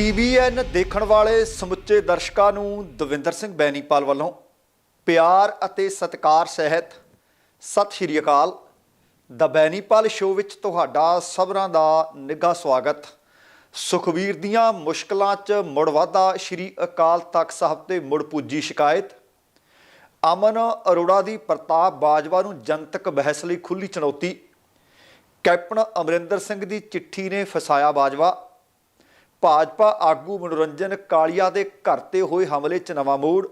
TVN ਦੇਖਣ ਵਾਲੇ ਸਮੁੱਚੇ ਦਰਸ਼ਕਾਂ ਨੂੰ ਦਵਿੰਦਰ ਸਿੰਘ ਬੈਨੀਪਾਲ ਵੱਲੋਂ ਪਿਆਰ ਅਤੇ ਸਤਿਕਾਰ ਸਹਿਤ ਸਤਿ ਸ਼੍ਰੀ ਅਕਾਲ। ਦ ਬੈਨੀਪਾਲ ਸ਼ੋਅ ਵਿੱਚ ਤੁਹਾਡਾ ਸਭਨਾਂ ਦਾ ਨਿੱਘਾ ਸਵਾਗਤ। ਸੁਖਵੀਰ ਦੀਆਂ ਮੁਸ਼ਕਲਾਂ 'ਚ ਮੁੜ ਵਾਧਾ, ਸ਼੍ਰੀ ਅਕਾਲ ਤਖਤ ਸਾਹਿਬ ਤੇ ਮੁੜ ਪੁੱਜੀ ਸ਼ਿਕਾਇਤ। ਅਮਨ ਅਰੋੜਾ ਦੀ ਪ੍ਰਤਾਪ ਬਾਜਵਾ ਨੂੰ ਜਨਤਕ ਬਹਿਸ ਲਈ ਖੁੱਲੀ ਚੁਣੌਤੀ। ਕੈਪਟਨ ਅਮਰਿੰਦਰ ਸਿੰਘ ਦੀ ਚਿੱਠੀ ਨੇ ਫਸਾਇਆ ਬਾਜਵਾ। ਭਾਜਪਾ ਆਗੂ ਮਨੋਰੰਜਨ ਕਾਲੀਆ ਦੇ ਘਰ ਤੇ ਹੋਏ ਹਮਲੇ 'ਚ ਨਵਾਂ ਮੋੜ।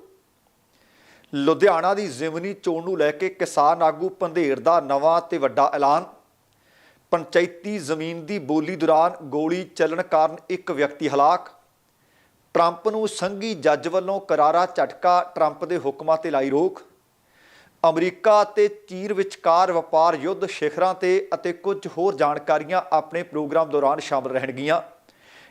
ਲੁਧਿਆਣਾ ਦੀ ਜ਼ਿਮਨੀ ਚੋਣ ਨੂੰ ਲੈ ਕੇ ਕਿਸਾਨ ਆਗੂ ਪੰਧੇਰ ਦਾ ਨਵਾਂ ਤੇ ਵੱਡਾ ਐਲਾਨ। ਪੰਚਾਇਤੀ ਜ਼ਮੀਨ ਦੀ ਬੋਲੀ ਦੌਰਾਨ ਗੋਲੀ ਚੱਲਣ ਕਾਰਨ ਇੱਕ ਵਿਅਕਤੀ ਹਲਾਕ। ਟਰੰਪ ਨੂੰ ਸੰਘੀ ਜੱਜ ਵੱਲੋਂ ਕਰਾਰਾ ਝਟਕਾ ਟਰੰਪ ਦੇ ਹੁਕਮਾਂ ਤੇ ਲਾਈ ਰੋਕ। ਅਮਰੀਕਾ ਅਤੇ ਚੀਨ ਵਿਚਕਾਰ ਵਪਾਰ ਯੁੱਧ, ਸਿਖਰਾਂ ਤੇ ਅਤੇ ਕੁਝ ਹੋਰ ਜਾਣਕਾਰੀਆਂ ਆਪਣੇ ਪ੍ਰੋਗਰਾਮ ਦੌਰਾਨ ਸ਼ਾਮਲ ਰਹਿਣਗੀਆਂ।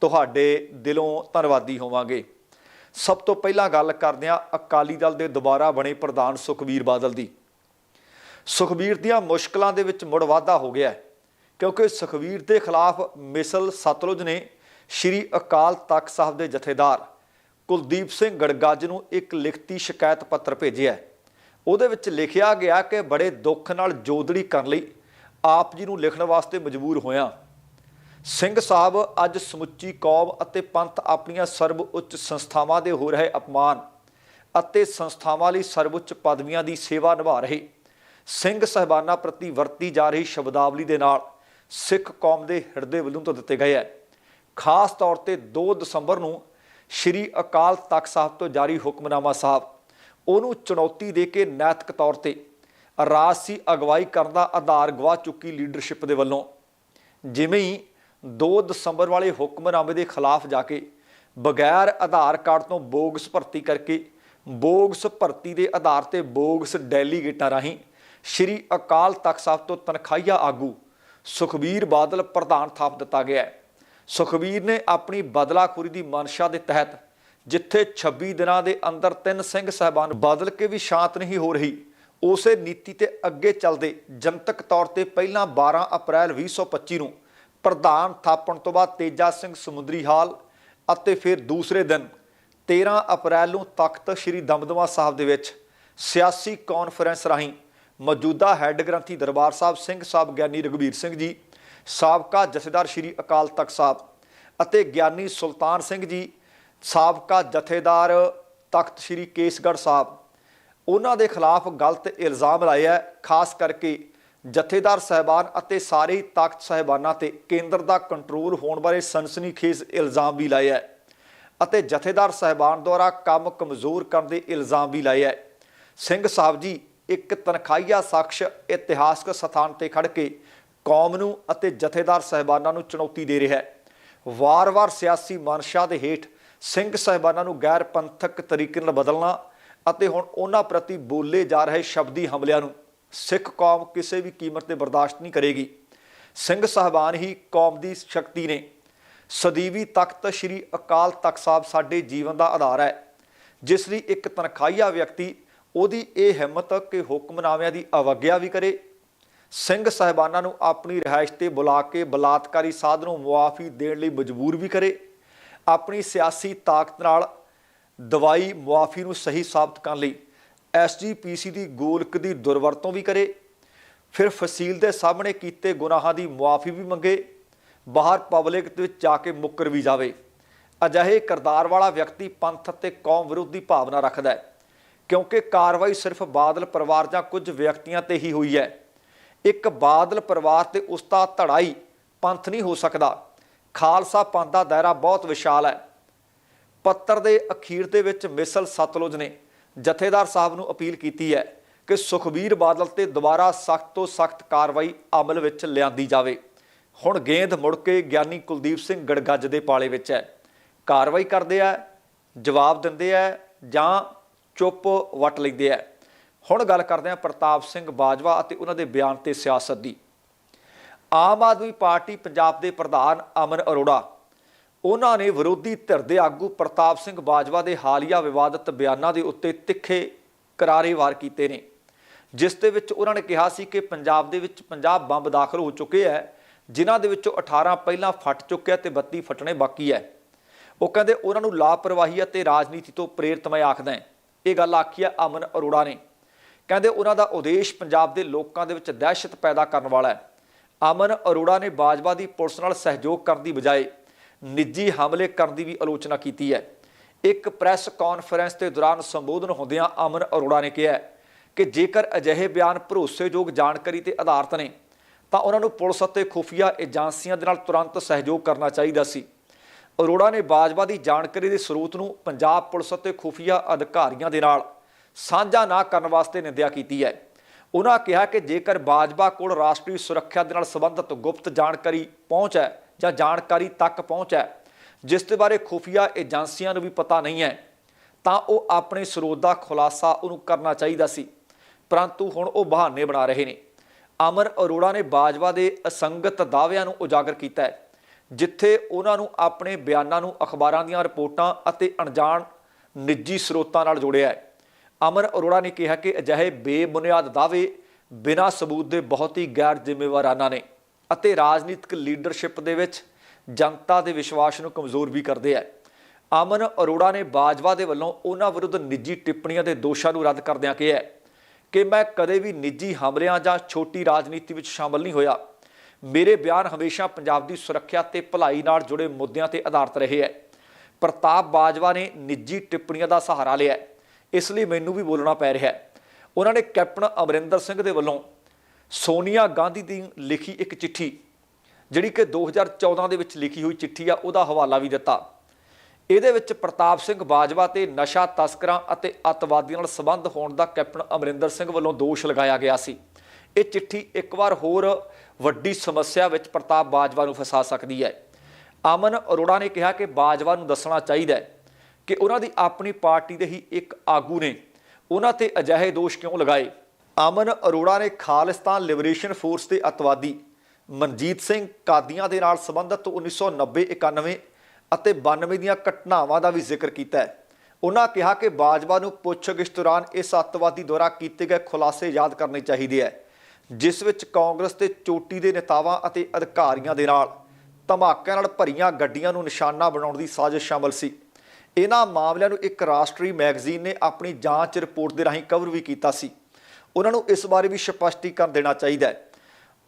ਤੁਹਾਡੇ ਦਿਲੋਂ ਧੰਨਵਾਦੀ ਹੋਵਾਂਗੇ। ਸਭ ਤੋਂ ਪਹਿਲਾਂ ਗੱਲ ਕਰਦੇ ਹਾਂ ਅਕਾਲੀ ਦਲ ਦੇ ਦੁਬਾਰਾ ਬਣੇ ਪ੍ਰਧਾਨ ਸੁਖਬੀਰ ਬਾਦਲ ਦੀ। ਸੁਖਬੀਰ ਦੀਆਂ ਮੁਸ਼ਕਲਾਂ ਦੇ ਵਿੱਚ ਮੁੜ ਵਾਧਾ ਹੋ ਗਿਆ ਕਿਉਂਕਿ ਸੁਖਬੀਰ ਦੇ ਖਿਲਾਫ ਮਿਸਲ ਸਤਲੁਜ ਨੇ ਸ਼੍ਰੀ ਅਕਾਲ ਤਖਤ ਸਾਹਿਬ ਦੇ ਜਥੇਦਾਰ ਕੁਲਦੀਪ ਸਿੰਘ ਗੜਗੱਜ ਨੂੰ ਇੱਕ ਲਿਖਤੀ ਸ਼ਿਕਾਇਤ ਪੱਤਰ ਭੇਜਿਆ ਉਹਦੇ ਵਿੱਚ ਲਿਖਿਆ ਗਿਆ ਕਿ ਬੜੇ ਦੁੱਖ ਨਾਲ ਜੋਦੜੀ ਕਰਨ ਲਈ ਆਪ ਜੀ ਨੂੰ ਲਿਖਣ ਵਾਸਤੇ ਮਜਬੂਰ ਹੋਇਆ। ਸਿੰਘ ਸਾਹਿਬ, ਅੱਜ ਸਮੁੱਚੀ ਕੌਮ ਅਤੇ ਪੰਥ ਆਪਣੀਆਂ ਸਰਬ ਉੱਚ ਸੰਸਥਾਵਾਂ ਦੇ ਹੋ ਰਹੇ ਅਪਮਾਨ ਅਤੇ ਸੰਸਥਾਵਾਂ ਲਈ ਸਰਵਉੱਚ ਪਦਵੀਆਂ ਦੀ ਸੇਵਾ ਨਿਭਾ ਰਹੇ। ਸਿੰਘ ਸਹਿਬਾਨਾਂ ਪ੍ਰਤੀ ਵਰਤੀ ਜਾ ਰਹੀ ਸ਼ਬਦਾਵਲੀ ਦੇ ਨਾਲ ਸਿੱਖ ਕੌਮ ਦੇ ਹਿਰਦੇ ਵੱਲੋਂ ਤੋਂ ਦਿੱਤੇ ਗਏ ਹੈ। ਖਾਸ ਤੌਰ ਤੇ 2 ਦਸੰਬਰ ਨੂੰ ਸ਼੍ਰੀ ਅਕਾਲ ਤਖਤ ਸਾਹਿਬ ਤੋਂ ਜਾਰੀ ਹੁਕਮਨਾਮਾ ਸਾਹਿਬ, ਉਹਨੂੰ ਚੁਣੌਤੀ ਦੇ ਕੇ ਨੈਤਿਕ ਤੌਰ ਤੇ ਰਾਜਸੀ ਅਗਵਾਈ ਕਰਨ ਦਾ ਆਧਾਰ ਗਵਾ ਚੁੱਕੀ ਲੀਡਰਸ਼ਿਪ ਦੇ ਵੱਲੋਂ। ਜਿਵੇਂ ਹੀ 2 ਦਸੰਬਰ ਵਾਲੇ ਹੁਕਮਨਾਮੇ ਦੇ ਖਿਲਾਫ ਜਾ ਕੇ ਬਗੈਰ ਆਧਾਰ ਕਾਰਡ ਤੋਂ ਬੋਗਸ ਭਰਤੀ ਕਰਕੇ ਬੋਗਸ ਭਰਤੀ ਦੇ ਆਧਾਰ ਤੇ ਬੋਗਸ ਡੈਲੀਗੇਟਾਂ ਰਾਹੀਂ ਸ਼੍ਰੀ ਅਕਾਲ ਤਖਤ ਸਾਹਿਬ ਤੋਂ ਤਨਖਾਹੀਆ ਆਗੂ ਸੁਖਬੀਰ ਬਾਦਲ ਪ੍ਰਧਾਨ ਥਾਪ ਦਿੱਤਾ ਗਿਆ ਹੈ। ਸੁਖਬੀਰ ਨੇ ਆਪਣੀ ਬਦਲਾਖੋਰੀ ਦੀ ਮਨਸ਼ਾ ਦੇ ਤਹਿਤ ਜਿੱਥੇ 26 ਦਿਨਾਂ ਦੇ ਅੰਦਰ ਤਿੰਨ ਸਿੰਘ ਸਹਿਬਾਨ ਬਦਲ ਕੇ ਵੀ ਸ਼ਾਂਤ ਨਹੀਂ ਹੋ ਰਹੀ, ਉਸੇ ਨੀਤੀ ਤੇ ਅੱਗੇ ਚੱਲਦੇ ਜਨਤਕ ਤੌਰ ਤੇ ਪਹਿਲਾਂ 12 ਅਪ੍ਰੈਲ 2025 ਨੂੰ ਪ੍ਰਧਾਨ ਥਾਪਣ ਤੋਂ ਬਾਅਦ ਤੇਜਾ ਸਿੰਘ ਸਮੁੰਦਰੀ ਹਾਲ ਅਤੇ ਫਿਰ ਦੂਸਰੇ ਦਿਨ 13 ਅਪ੍ਰੈਲ ਨੂੰ ਤਖਤ ਸ੍ਰੀ ਦਮਦਮਾ ਸਾਹਿਬ ਦੇ ਵਿੱਚ ਸਿਆਸੀ ਕਾਨਫਰੰਸ ਰਾਹੀਂ ਮੌਜੂਦਾ ਹੈੱਡ ਗ੍ਰੰਥੀ ਦਰਬਾਰ ਸਾਹਿਬ ਸਿੰਘ ਸਾਹਿਬ ਗਿਆਨੀ ਰਘਬੀਰ ਸਿੰਘ ਜੀ, ਸਾਬਕਾ ਜਥੇਦਾਰ ਸ੍ਰੀ ਅਕਾਲ ਤਖਤ ਸਾਹਿਬ ਅਤੇ ਗਿਆਨੀ ਸੁਲਤਾਨ ਸਿੰਘ ਜੀ, ਸਾਬਕਾ ਜਥੇਦਾਰ ਤਖਤ ਸ੍ਰੀ ਕੇਸਗੜ੍ਹ ਸਾਹਿਬ। ਉਹਨਾਂ ਦੇ ਖਿਲਾਫ ਗਲਤ ਇਲਜ਼ਾਮ ਲਾਇਆ ਖਾਸ ਕਰਕੇ ਜਥੇਦਾਰ ਸਹਿਬਾਨ ਅਤੇ ਸਾਰੇ ਹੀ ਤਖਤ ਸਹਿਬਾਨਾਂ ਤੇ ਕੇਂਦਰ ਦਾ ਕੰਟਰੋਲ ਹੋਣ ਬਾਰੇ ਸਨਸਨੀਖੇਜ਼ ਇਲਜ਼ਾਮ ਵੀ ਲਾਇਆ ਹੈ ਅਤੇ ਜਥੇਦਾਰ ਸਹਿਬਾਨ ਦੁਆਰਾ ਕੰਮ ਕਮਜ਼ੋਰ ਕਰਨ ਦੇ ਇਲਜ਼ਾਮ ਵੀ ਲਾਇਆ ਹੈ। ਸਿੰਘ ਸਾਹਿਬ ਜੀ, ਇੱਕ ਤਨਖਾਹੀਆ ਸ਼ਖਸ ਇਤਿਹਾਸਕ ਸਥਾਨ ਤੇ ਖੜ ਕੇ ਕੌਮ ਨੂੰ ਅਤੇ ਜਥੇਦਾਰ ਸਹਿਬਾਨਾਂ ਨੂੰ ਚੁਣੌਤੀ ਦੇ ਰਿਹਾ ਹੈ। ਵਾਰ-ਵਾਰ ਸਿਆਸੀ ਮਨਸ਼ਾ ਦੇ ਹੇਠ ਸਿੰਘ ਸਹਿਬਾਨਾਂ ਨੂੰ ਗੈਰ ਪੰਥਕ ਤਰੀਕੇ ਨਾਲ ਬਦਲਣਾ ਅਤੇ ਹੁਣ ਉਹਨਾਂ ਪ੍ਰਤੀ ਬੋਲੇ ਜਾ ਰਹੇ ਸ਼ਬਦੀ ਹਮਲਿਆਂ ਨੂੰ ਸਿੱਖ ਕੌਮ ਕਿਸੇ ਵੀ ਕੀਮਤ ਤੇ ਬਰਦਾਸ਼ਤ ਨਹੀਂ ਕਰੇਗੀ। ਸਿੰਘ ਸਾਹਿਬਾਨ ਹੀ ਕੌਮ ਦੀ ਸ਼ਕਤੀ ਨੇ। ਸਦੀਵੀ ਤਖਤ ਸ੍ਰੀ ਅਕਾਲ ਤਖਤ ਸਾਹਿਬ ਸਾਡੇ ਜੀਵਨ ਦਾ ਆਧਾਰ ਹੈ। ਜਿਸ ਲਈ ਇੱਕ ਤਨਖਾਹੀਆ ਵਿਅਕਤੀ ਉਹਦੀ ਇਹ ਹਿੰਮਤ ਕਿ ਹੁਕਮਨਾਮਿਆਂ ਦੀ ਅਵਗਿਆ ਵੀ ਕਰੇ। ਸਿੰਘ ਸਾਹਿਬਾਨਾਂ ਨੂੰ ਆਪਣੀ ਰਿਹਾਇਸ਼ ਤੇ ਬੁਲਾ ਕੇ ਬਲਾਤਕਾਰੀ ਸਾਧ ਨੂੰ ਮੁਆਫੀ ਦੇਣ ਲਈ ਮਜਬੂਰ ਵੀ ਕਰੇ। ਆਪਣੀ ਸਿਆਸੀ ਤਾਕਤ ਨਾਲ ਦਵਾਈ ਮੁਆਫੀ ਨੂੰ ਸਹੀ ਸਾਬਤ ਕਰਨ ਲਈ ਐਸਜੀਪੀਸੀ ਦੀ ਗੋਲਕ ਦੀ ਦੁਰਵਰਤੋਂ ਵੀ ਕਰੇ, ਫਿਰ ਫਸੀਲ ਦੇ ਸਾਹਮਣੇ ਕੀਤੇ ਗੁਨਾਹਾਂ ਦੀ ਮੁਆਫੀ ਵੀ ਮੰਗੇ, ਬਾਹਰ ਪਬਲਿਕ ਦੇ ਵਿੱਚ ਜਾ ਕੇ ਮੁੱਕਰ ਵੀ ਜਾਵੇ। ਅਜਿਹੇ ਕਰਦਾਰ ਵਾਲਾ ਵਿਅਕਤੀ ਪੰਥ ਅਤੇ ਕੌਮ ਵਿਰੁੱਧ ਦੀ ਭਾਵਨਾ ਰੱਖਦਾ ਹੈ, ਕਿਉਂਕਿ ਕਾਰਵਾਈ ਸਿਰਫ ਬਾਦਲ ਪਰਿਵਾਰ ਜਾਂ ਕੁਝ ਵਿਅਕਤੀਆਂ ਤੇ ਹੀ ਹੋਈ ਹੈ। ਇੱਕ ਬਾਦਲ ਪਰਿਵਾਰ ਤੇ ਉਸ ਦਾ ਧੜਾਈ ਪੰਥ ਨਹੀਂ ਹੋ ਸਕਦਾ। ਖਾਲਸਾ ਪੰਥ ਦਾ ਦਾਇਰਾ ਬਹੁਤ ਵਿਸ਼ਾਲ ਹੈ। ਪੱਤਰ ਦੇ ਅਖੀਰ ਦੇ ਵਿੱਚ ਮਿਸਲ ਸਤਲੁਜ ਨੇ ਜਥੇਦਾਰ ਸਾਹਿਬ ਨੂੰ ਅਪੀਲ ਕੀਤੀ ਹੈ ਕਿ ਸੁਖਬੀਰ ਬਾਦਲ ਤੇ ਦੁਬਾਰਾ ਸਖਤ ਤੋਂ ਸਖਤ ਕਾਰਵਾਈ ਅਮਲ ਵਿੱਚ ਲਿਆਂਦੀ ਜਾਵੇ। ਹੁਣ ਗੇਂਦ ਮੁੜ ਕੇ ਗਿਆਨੀ ਕੁਲਦੀਪ ਸਿੰਘ ਗੜਗੱਜ ਦੇ ਪਾਲੇ ਵਿੱਚ ਹੈ। ਕਾਰਵਾਈ ਕਰਦੇ ਆ, ਜਵਾਬ ਦਿੰਦੇ ਆ ਜਾਂ ਚੁੱਪ ਵਟ ਲੈਂਦੇ ਆ। ਹੁਣ ਗੱਲ ਕਰਦੇ ਆ ਪ੍ਰਤਾਪ ਸਿੰਘ ਬਾਜਵਾ ਅਤੇ ਉਹਨਾਂ ਦੇ ਬਿਆਨ ਤੇ ਸਿਆਸਤ ਦੀ। ਆਮ ਆਦਮੀ ਪਾਰਟੀ ਪੰਜਾਬ ਦੇ ਪ੍ਰਧਾਨ ਅਮਨ ਅਰੋੜਾ ਉਹਨਾਂ ਨੇ ਵਿਰੋਧੀ ਧਿਰ ਦੇ ਆਗੂ ਪ੍ਰਤਾਪ ਸਿੰਘ ਬਾਜਵਾ ਦੇ ਹਾਲੀਆ ਵਿਵਾਦਤ ਬਿਆਨਾਂ ਦੇ ਉੱਤੇ ਤਿੱਖੇ ਕਰਾਰੇ ਵਾਰ ਕੀਤੇ ਨੇ, ਜਿਸ ਦੇ ਵਿੱਚ ਉਹਨਾਂ ਨੇ ਕਿਹਾ ਸੀ ਕਿ ਪੰਜਾਬ ਦੇ ਵਿੱਚ 50 ਬੰਬ ਦਾਖਲ ਹੋ ਚੁੱਕੇ ਹੈ, ਜਿਨ੍ਹਾਂ ਦੇ ਵਿੱਚੋਂ 18 ਪਹਿਲਾਂ ਫਟ ਚੁੱਕਿਆ ਤੇ 32 ਫਟਣੇ ਬਾਕੀ ਹੈ। ਉਹ ਕਹਿੰਦੇ ਉਹਨਾਂ ਨੂੰ ਲਾਪਰਵਾਹੀ ਅਤੇ ਰਾਜਨੀਤੀ ਤੋਂ ਪ੍ਰੇਰਿਤ ਮੈਂ ਆਖਦਾ ਹਾਂ। ਇਹ ਗੱਲ ਆਖੀ ਹੈ ਅਮਨ ਅਰੋੜਾ ਨੇ। ਕਹਿੰਦੇ ਉਹਨਾਂ ਦਾ ਉਦੇਸ਼ ਪੰਜਾਬ ਦੇ ਲੋਕਾਂ ਦੇ ਵਿੱਚ ਦਹਿਸ਼ਤ ਪੈਦਾ ਕਰਨ ਵਾਲਾ ਹੈ। ਅਮਨ ਅਰੋੜਾ ਨੇ ਬਾਜਵਾ ਦੀ ਪੁਲਿਸ ਨਾਲ ਸਹਿਯੋਗ ਕਰਨ ਦੀ ਬਜਾਏ ਨਿੱਜੀ ਹਮਲੇ ਕਰਨ ਦੀ ਵੀ ਆਲੋਚਨਾ ਕੀਤੀ ਹੈ। ਇੱਕ ਪ੍ਰੈਸ ਕਾਨਫਰੰਸ ਦੇ ਦੌਰਾਨ ਸੰਬੋਧਨ ਹੁੰਦਿਆਂ ਅਮਨ ਅਰੋੜਾ ਨੇ ਕਿਹਾ ਕਿ ਜੇਕਰ ਅਜਿਹੇ ਬਿਆਨ ਭਰੋਸੇਯੋਗ ਜਾਣਕਾਰੀ ਤੇ ਆਧਾਰਿਤ ਨੇ, ਤਾਂ ਉਹਨਾਂ ਨੂੰ ਪੁਲਿਸ ਅਤੇ ਖੁਫੀਆ ਏਜੰਸੀਆਂ ਦੇ ਨਾਲ ਤੁਰੰਤ ਸਹਿਯੋਗ ਕਰਨਾ ਚਾਹੀਦਾ ਸੀ। ਅਰੋੜਾ ਨੇ ਬਾਜਵਾ ਦੀ ਜਾਣਕਾਰੀ ਦੇ ਸਰੋਤ ਨੂੰ ਪੰਜਾਬ ਪੁਲਿਸ ਅਤੇ ਖੁਫੀਆ ਅਧਿਕਾਰੀਆਂ ਦੇ ਨਾਲ ਸਾਂਝਾ ਨਾ ਕਰਨ ਵਾਸਤੇ ਨਿੰਦਿਆ ਕੀਤੀ ਹੈ। ਉਹਨਾਂ ਕਿਹਾ ਕਿ ਜੇਕਰ ਬਾਜਵਾ ਕੋਲ ਰਾਸ਼ਟਰੀ ਸੁਰੱਖਿਆ ਦੇ ਨਾਲ ਸੰਬੰਧਿਤ ਗੁਪਤ ਜਾਣਕਾਰੀ ਪਹੁੰਚ ਹੈ ਜਾਂ ਜਾਣਕਾਰੀ ਤੱਕ ਪਹੁੰਚ ਹੈ, ਜਿਸ ਦੇ ਬਾਰੇ ਖੁਫੀਆ ਏਜੰਸੀਆਂ ਨੂੰ ਵੀ ਪਤਾ ਨਹੀਂ ਹੈ, ਤਾਂ ਉਹ ਆਪਣੇ ਸਰੋਤ ਦਾ ਖੁਲਾਸਾ ਉਹਨੂੰ ਕਰਨਾ ਚਾਹੀਦਾ ਸੀ। ਪਰੰਤੂ ਹੁਣ ਉਹ ਬਹਾਨੇ ਬਣਾ ਰਹੇ ਨੇ। ਅਮਰ ਅਰੋੜਾ ਨੇ ਬਾਜਵਾ ਦੇ ਅਸੰਗਤ ਦਾਅਵਿਆਂ ਨੂੰ ਉਜਾਗਰ ਕੀਤਾ ਹੈ, ਜਿੱਥੇ ਉਹਨਾਂ ਨੂੰ ਆਪਣੇ ਬਿਆਨਾਂ ਨੂੰ ਅਖਬਾਰਾਂ ਦੀਆਂ ਰਿਪੋਰਟਾਂ ਅਤੇ ਅਣਜਾਣ ਨਿੱਜੀ ਸਰੋਤਾਂ ਨਾਲ ਜੋੜਿਆ ਹੈ। ਅਮਰ ਅਰੋੜਾ ਨੇ ਕਿਹਾ ਕਿ ਅਜਿਹੇ ਬੇਬੁਨਿਆਦ ਦਾਅਵੇ ਬਿਨਾਂ ਸਬੂਤ ਦੇ ਬਹੁਤ ਹੀ ਗੈਰ ਜ਼ਿੰਮੇਵਾਰਾਨਾ ਨੇ। ਅਤੇ ਰਾਜਨੀਤਿਕ ਲੀਡਰਸ਼ਿਪ ਦੇ ਵਿੱਚ ਜਨਤਾ ਦੇ ਵਿਸ਼ਵਾਸ ਨੂੰ ਕਮਜ਼ੋਰ ਵੀ ਕਰਦੇ ਹੈ ਅਮਨ ਅਰੋੜਾ ਨੇ ਬਾਜਵਾ ਦੇ ਵੱਲੋਂ ਉਹਨਾਂ ਵਿਰੁੱਧ ਨਿੱਜੀ ਟਿੱਪਣੀਆਂ ਦੇ ਦੋਸ਼ਾਂ ਨੂੰ ਰੱਦ ਕਰਦਿਆਂ ਕਿਹਾ ਕਿ ਮੈਂ ਕਦੇ ਵੀ ਨਿੱਜੀ ਹਮਲਿਆਂ ਜਾਂ ਛੋਟੀ ਰਾਜਨੀਤੀ ਵਿੱਚ ਸ਼ਾਮਲ ਨਹੀਂ ਹੋਇਆ। ਮੇਰੇ ਬਿਆਨ ਹਮੇਸ਼ਾ ਪੰਜਾਬ ਦੀ ਸੁਰੱਖਿਆ ਤੇ ਭਲਾਈ ਨਾਲ ਜੁੜੇ ਮੁੱਦਿਆਂ ਤੇ ਆਧਾਰਿਤ ਰਹੇ ਹੈ। ਪ੍ਰਤਾਪ ਬਾਜਵਾ ਨੇ ਨਿੱਜੀ ਟਿੱਪਣੀਆਂ ਦਾ ਸਹਾਰਾ ਲਿਆ ਇਸ ਲਈ ਮੈਨੂੰ ਵੀ ਬੋਲਣਾ ਪੈ ਰਿਹਾ ਹੈ। ਉਹਨਾਂ ਨੇ ਕੈਪਟਨ ਅਮਰਿੰਦਰ ਸਿੰਘ ਦੇ ਵੱਲੋਂ ਸੋਨੀਆ ਗਾਂਧੀ ਦੀ ਲਿਖੀ ਇੱਕ ਚਿੱਠੀ, ਜਿਹੜੀ ਕਿ 2014 ਦੇ ਵਿੱਚ ਲਿਖੀ ਹੋਈ ਚਿੱਠੀ ਆ, ਉਹਦਾ ਹਵਾਲਾ ਵੀ ਦਿੱਤਾ। ਇਹਦੇ ਵਿੱਚ ਪ੍ਰਤਾਪ ਸਿੰਘ ਬਾਜਵਾ ਤੇ ਨਸ਼ਾ ਤਸਕਰਾਂ ਅਤੇ ਅਤਵਾਦੀਆਂ ਨਾਲ ਸੰਬੰਧ ਹੋਣ ਦਾ ਕੈਪਟਨ ਅਮਰਿੰਦਰ ਸਿੰਘ ਵੱਲੋਂ ਦੋਸ਼ ਲਗਾਇਆ ਗਿਆ ਸੀ। ਇਹ ਚਿੱਠੀ ਇੱਕ ਵਾਰ ਹੋਰ ਵੱਡੀ ਸਮੱਸਿਆ ਵਿੱਚ ਪ੍ਰਤਾਪ ਬਾਜਵਾ ਨੂੰ ਫਸਾ ਸਕਦੀ ਹੈ। ਅਮਨ ਅਰੋੜਾ ਨੇ ਕਿਹਾ ਕਿ ਬਾਜਵਾ ਨੂੰ ਦੱਸਣਾ ਚਾਹੀਦਾ ਹੈ ਕਿ ਉਹਨਾਂ ਦੀ ਆਪਣੀ ਪਾਰਟੀ ਦੇ ਹੀ ਇੱਕ ਆਗੂ ਨੇ, ਉਹਨਾਂ ਤੇ ਅਜਿਹੇ ਦੋਸ਼ ਕਿਉਂ ਲਗਾਏ? ਅਮਨ ਅਰੋੜਾ ਨੇ ਖਾਲਿਸਤਾਨ ਲਿਬਰੇਸ਼ਨ ਫੋਰਸ ਦੇ ਅਤਵਾਦੀ ਮਨਜੀਤ ਸਿੰਘ ਕਾਦੀਆਂ ਦੇ ਨਾਲ ਸੰਬੰਧਿਤ 1990-91 ਅਤੇ 92 ਦੀਆਂ ਘਟਨਾਵਾਂ ਦਾ ਵੀ ਜ਼ਿਕਰ ਕੀਤਾ ਹੈ। ਉਹਨਾਂ ਕਿਹਾ ਕਿ ਬਾਜਵਾ ਨੂੰ ਪੁੱਛਗਿੱਛ ਦੌਰਾਨ ਇਸ ਅੱਤਵਾਦੀ ਦੁਆਰਾ ਕੀਤੇ ਗਏ ਖੁਲਾਸੇ ਯਾਦ ਕਰਨੇ ਚਾਹੀਦੇ ਹੈ, ਜਿਸ ਵਿੱਚ ਕਾਂਗਰਸ ਤੇ ਚੋਟੀ ਦੇ ਨੇਤਾਵਾਂ ਅਤੇ ਅਧਿਕਾਰੀਆਂ ਦੇ ਨਾਲ ਧਮਾਕਿਆਂ ਨਾਲ ਭਰੀਆਂ ਗੱਡੀਆਂ ਨੂੰ ਨਿਸ਼ਾਨਾ ਬਣਾਉਣ ਦੀ ਸਾਜ਼ਿਸ਼ ਸ਼ਾਮਲ ਸੀ। ਇਹਨਾਂ ਮਾਮਲਿਆਂ ਨੂੰ ਇੱਕ ਰਾਸ਼ਟਰੀ ਮੈਗਜ਼ੀਨ ਨੇ ਆਪਣੀ ਜਾਂਚ ਰਿਪੋਰਟ ਦੇ ਰਾਹੀਂ ਕਵਰ ਵੀ ਕੀਤਾ ਸੀ। ਉਹਨਾਂ ਨੂੰ ਇਸ ਬਾਰੇ ਵੀ ਸਪਸ਼ਟੀਕਰਨ ਦੇਣਾ ਚਾਹੀਦਾ ਹੈ।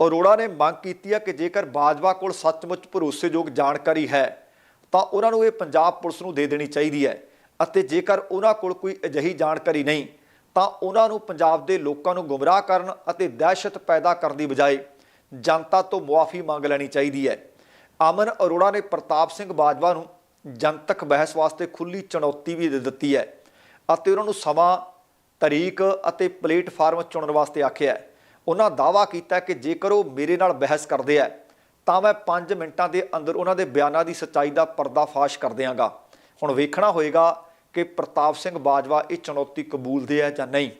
ਅਰੋੜਾ ਨੇ ਮੰਗ ਕੀਤੀ ਹੈ ਕਿ ਜੇਕਰ ਬਾਜਵਾ ਕੋਲ ਸੱਚਮੁੱਚ ਭਰੋਸੇਯੋਗ ਜਾਣਕਾਰੀ ਹੈ, ਤਾਂ ਉਹਨਾਂ ਨੂੰ ਇਹ ਪੰਜਾਬ ਪੁਲਿਸ ਨੂੰ ਦੇ ਦੇਣੀ ਚਾਹੀਦੀ ਹੈ ਅਤੇ ਜੇਕਰ ਉਹਨਾਂ ਕੋਲ ਕੋਈ ਅਜਿਹੀ ਜਾਣਕਾਰੀ ਨਹੀਂ, ਤਾਂ ਉਹਨਾਂ ਨੂੰ ਪੰਜਾਬ ਦੇ ਲੋਕਾਂ ਨੂੰ ਗੁੰਮਰਾਹ ਕਰਨ ਅਤੇ ਦਹਿਸ਼ਤ ਪੈਦਾ ਕਰਨ ਦੀ ਬਜਾਏ ਜਨਤਾ ਤੋਂ ਮੁਆਫੀ ਮੰਗ ਲੈਣੀ ਚਾਹੀਦੀ ਹੈ। ਅਮਨ ਅਰੋੜਾ ਨੇ ਪ੍ਰਤਾਪ ਸਿੰਘ ਬਾਜਵਾ ਨੂੰ ਜਨਤਕ ਬਹਿਸ ਵਾਸਤੇ ਖੁੱਲੀ ਚੁਣੌਤੀ ਵੀ ਦੇ ਦਿੱਤੀ ਹੈ ਅਤੇ ਉਹਨਾਂ ਨੂੰ ਸਮਾਂ ਤਰੀਕ ਅਤੇ ਪਲੇਟਫਾਰਮ ਚੁਣਨ ਵਾਸਤੇ ਆਖਿਆ ਹੈ। ਉਹਨਾਂ ਦਾਵਾ ਕੀਤਾ ਕਿ ਜੇਕਰ ਉਹ ਮੇਰੇ ਨਾਲ ਬਹਿਸ ਕਰਦੇ ਆ, ਤਾਂ ਮੈਂ 5 ਮਿੰਟਾਂ ਦੇ ਅੰਦਰ ਉਹਨਾਂ ਦੇ ਬਿਆਨਾਂ ਦੀ ਸੱਚਾਈ ਦਾ ਪਰਦਾਫਾਸ਼ ਕਰ ਦਿਆਂਗਾ। ਹੁਣ ਵੇਖਣਾ ਹੋਏਗਾ ਕਿ ਪ੍ਰਤਾਪ ਸਿੰਘ ਬਾਜਵਾ ਇਹ ਚੁਣੌਤੀ ਕਬੂਲਦੇ ਆ ਜਾਂ ਨਹੀਂ।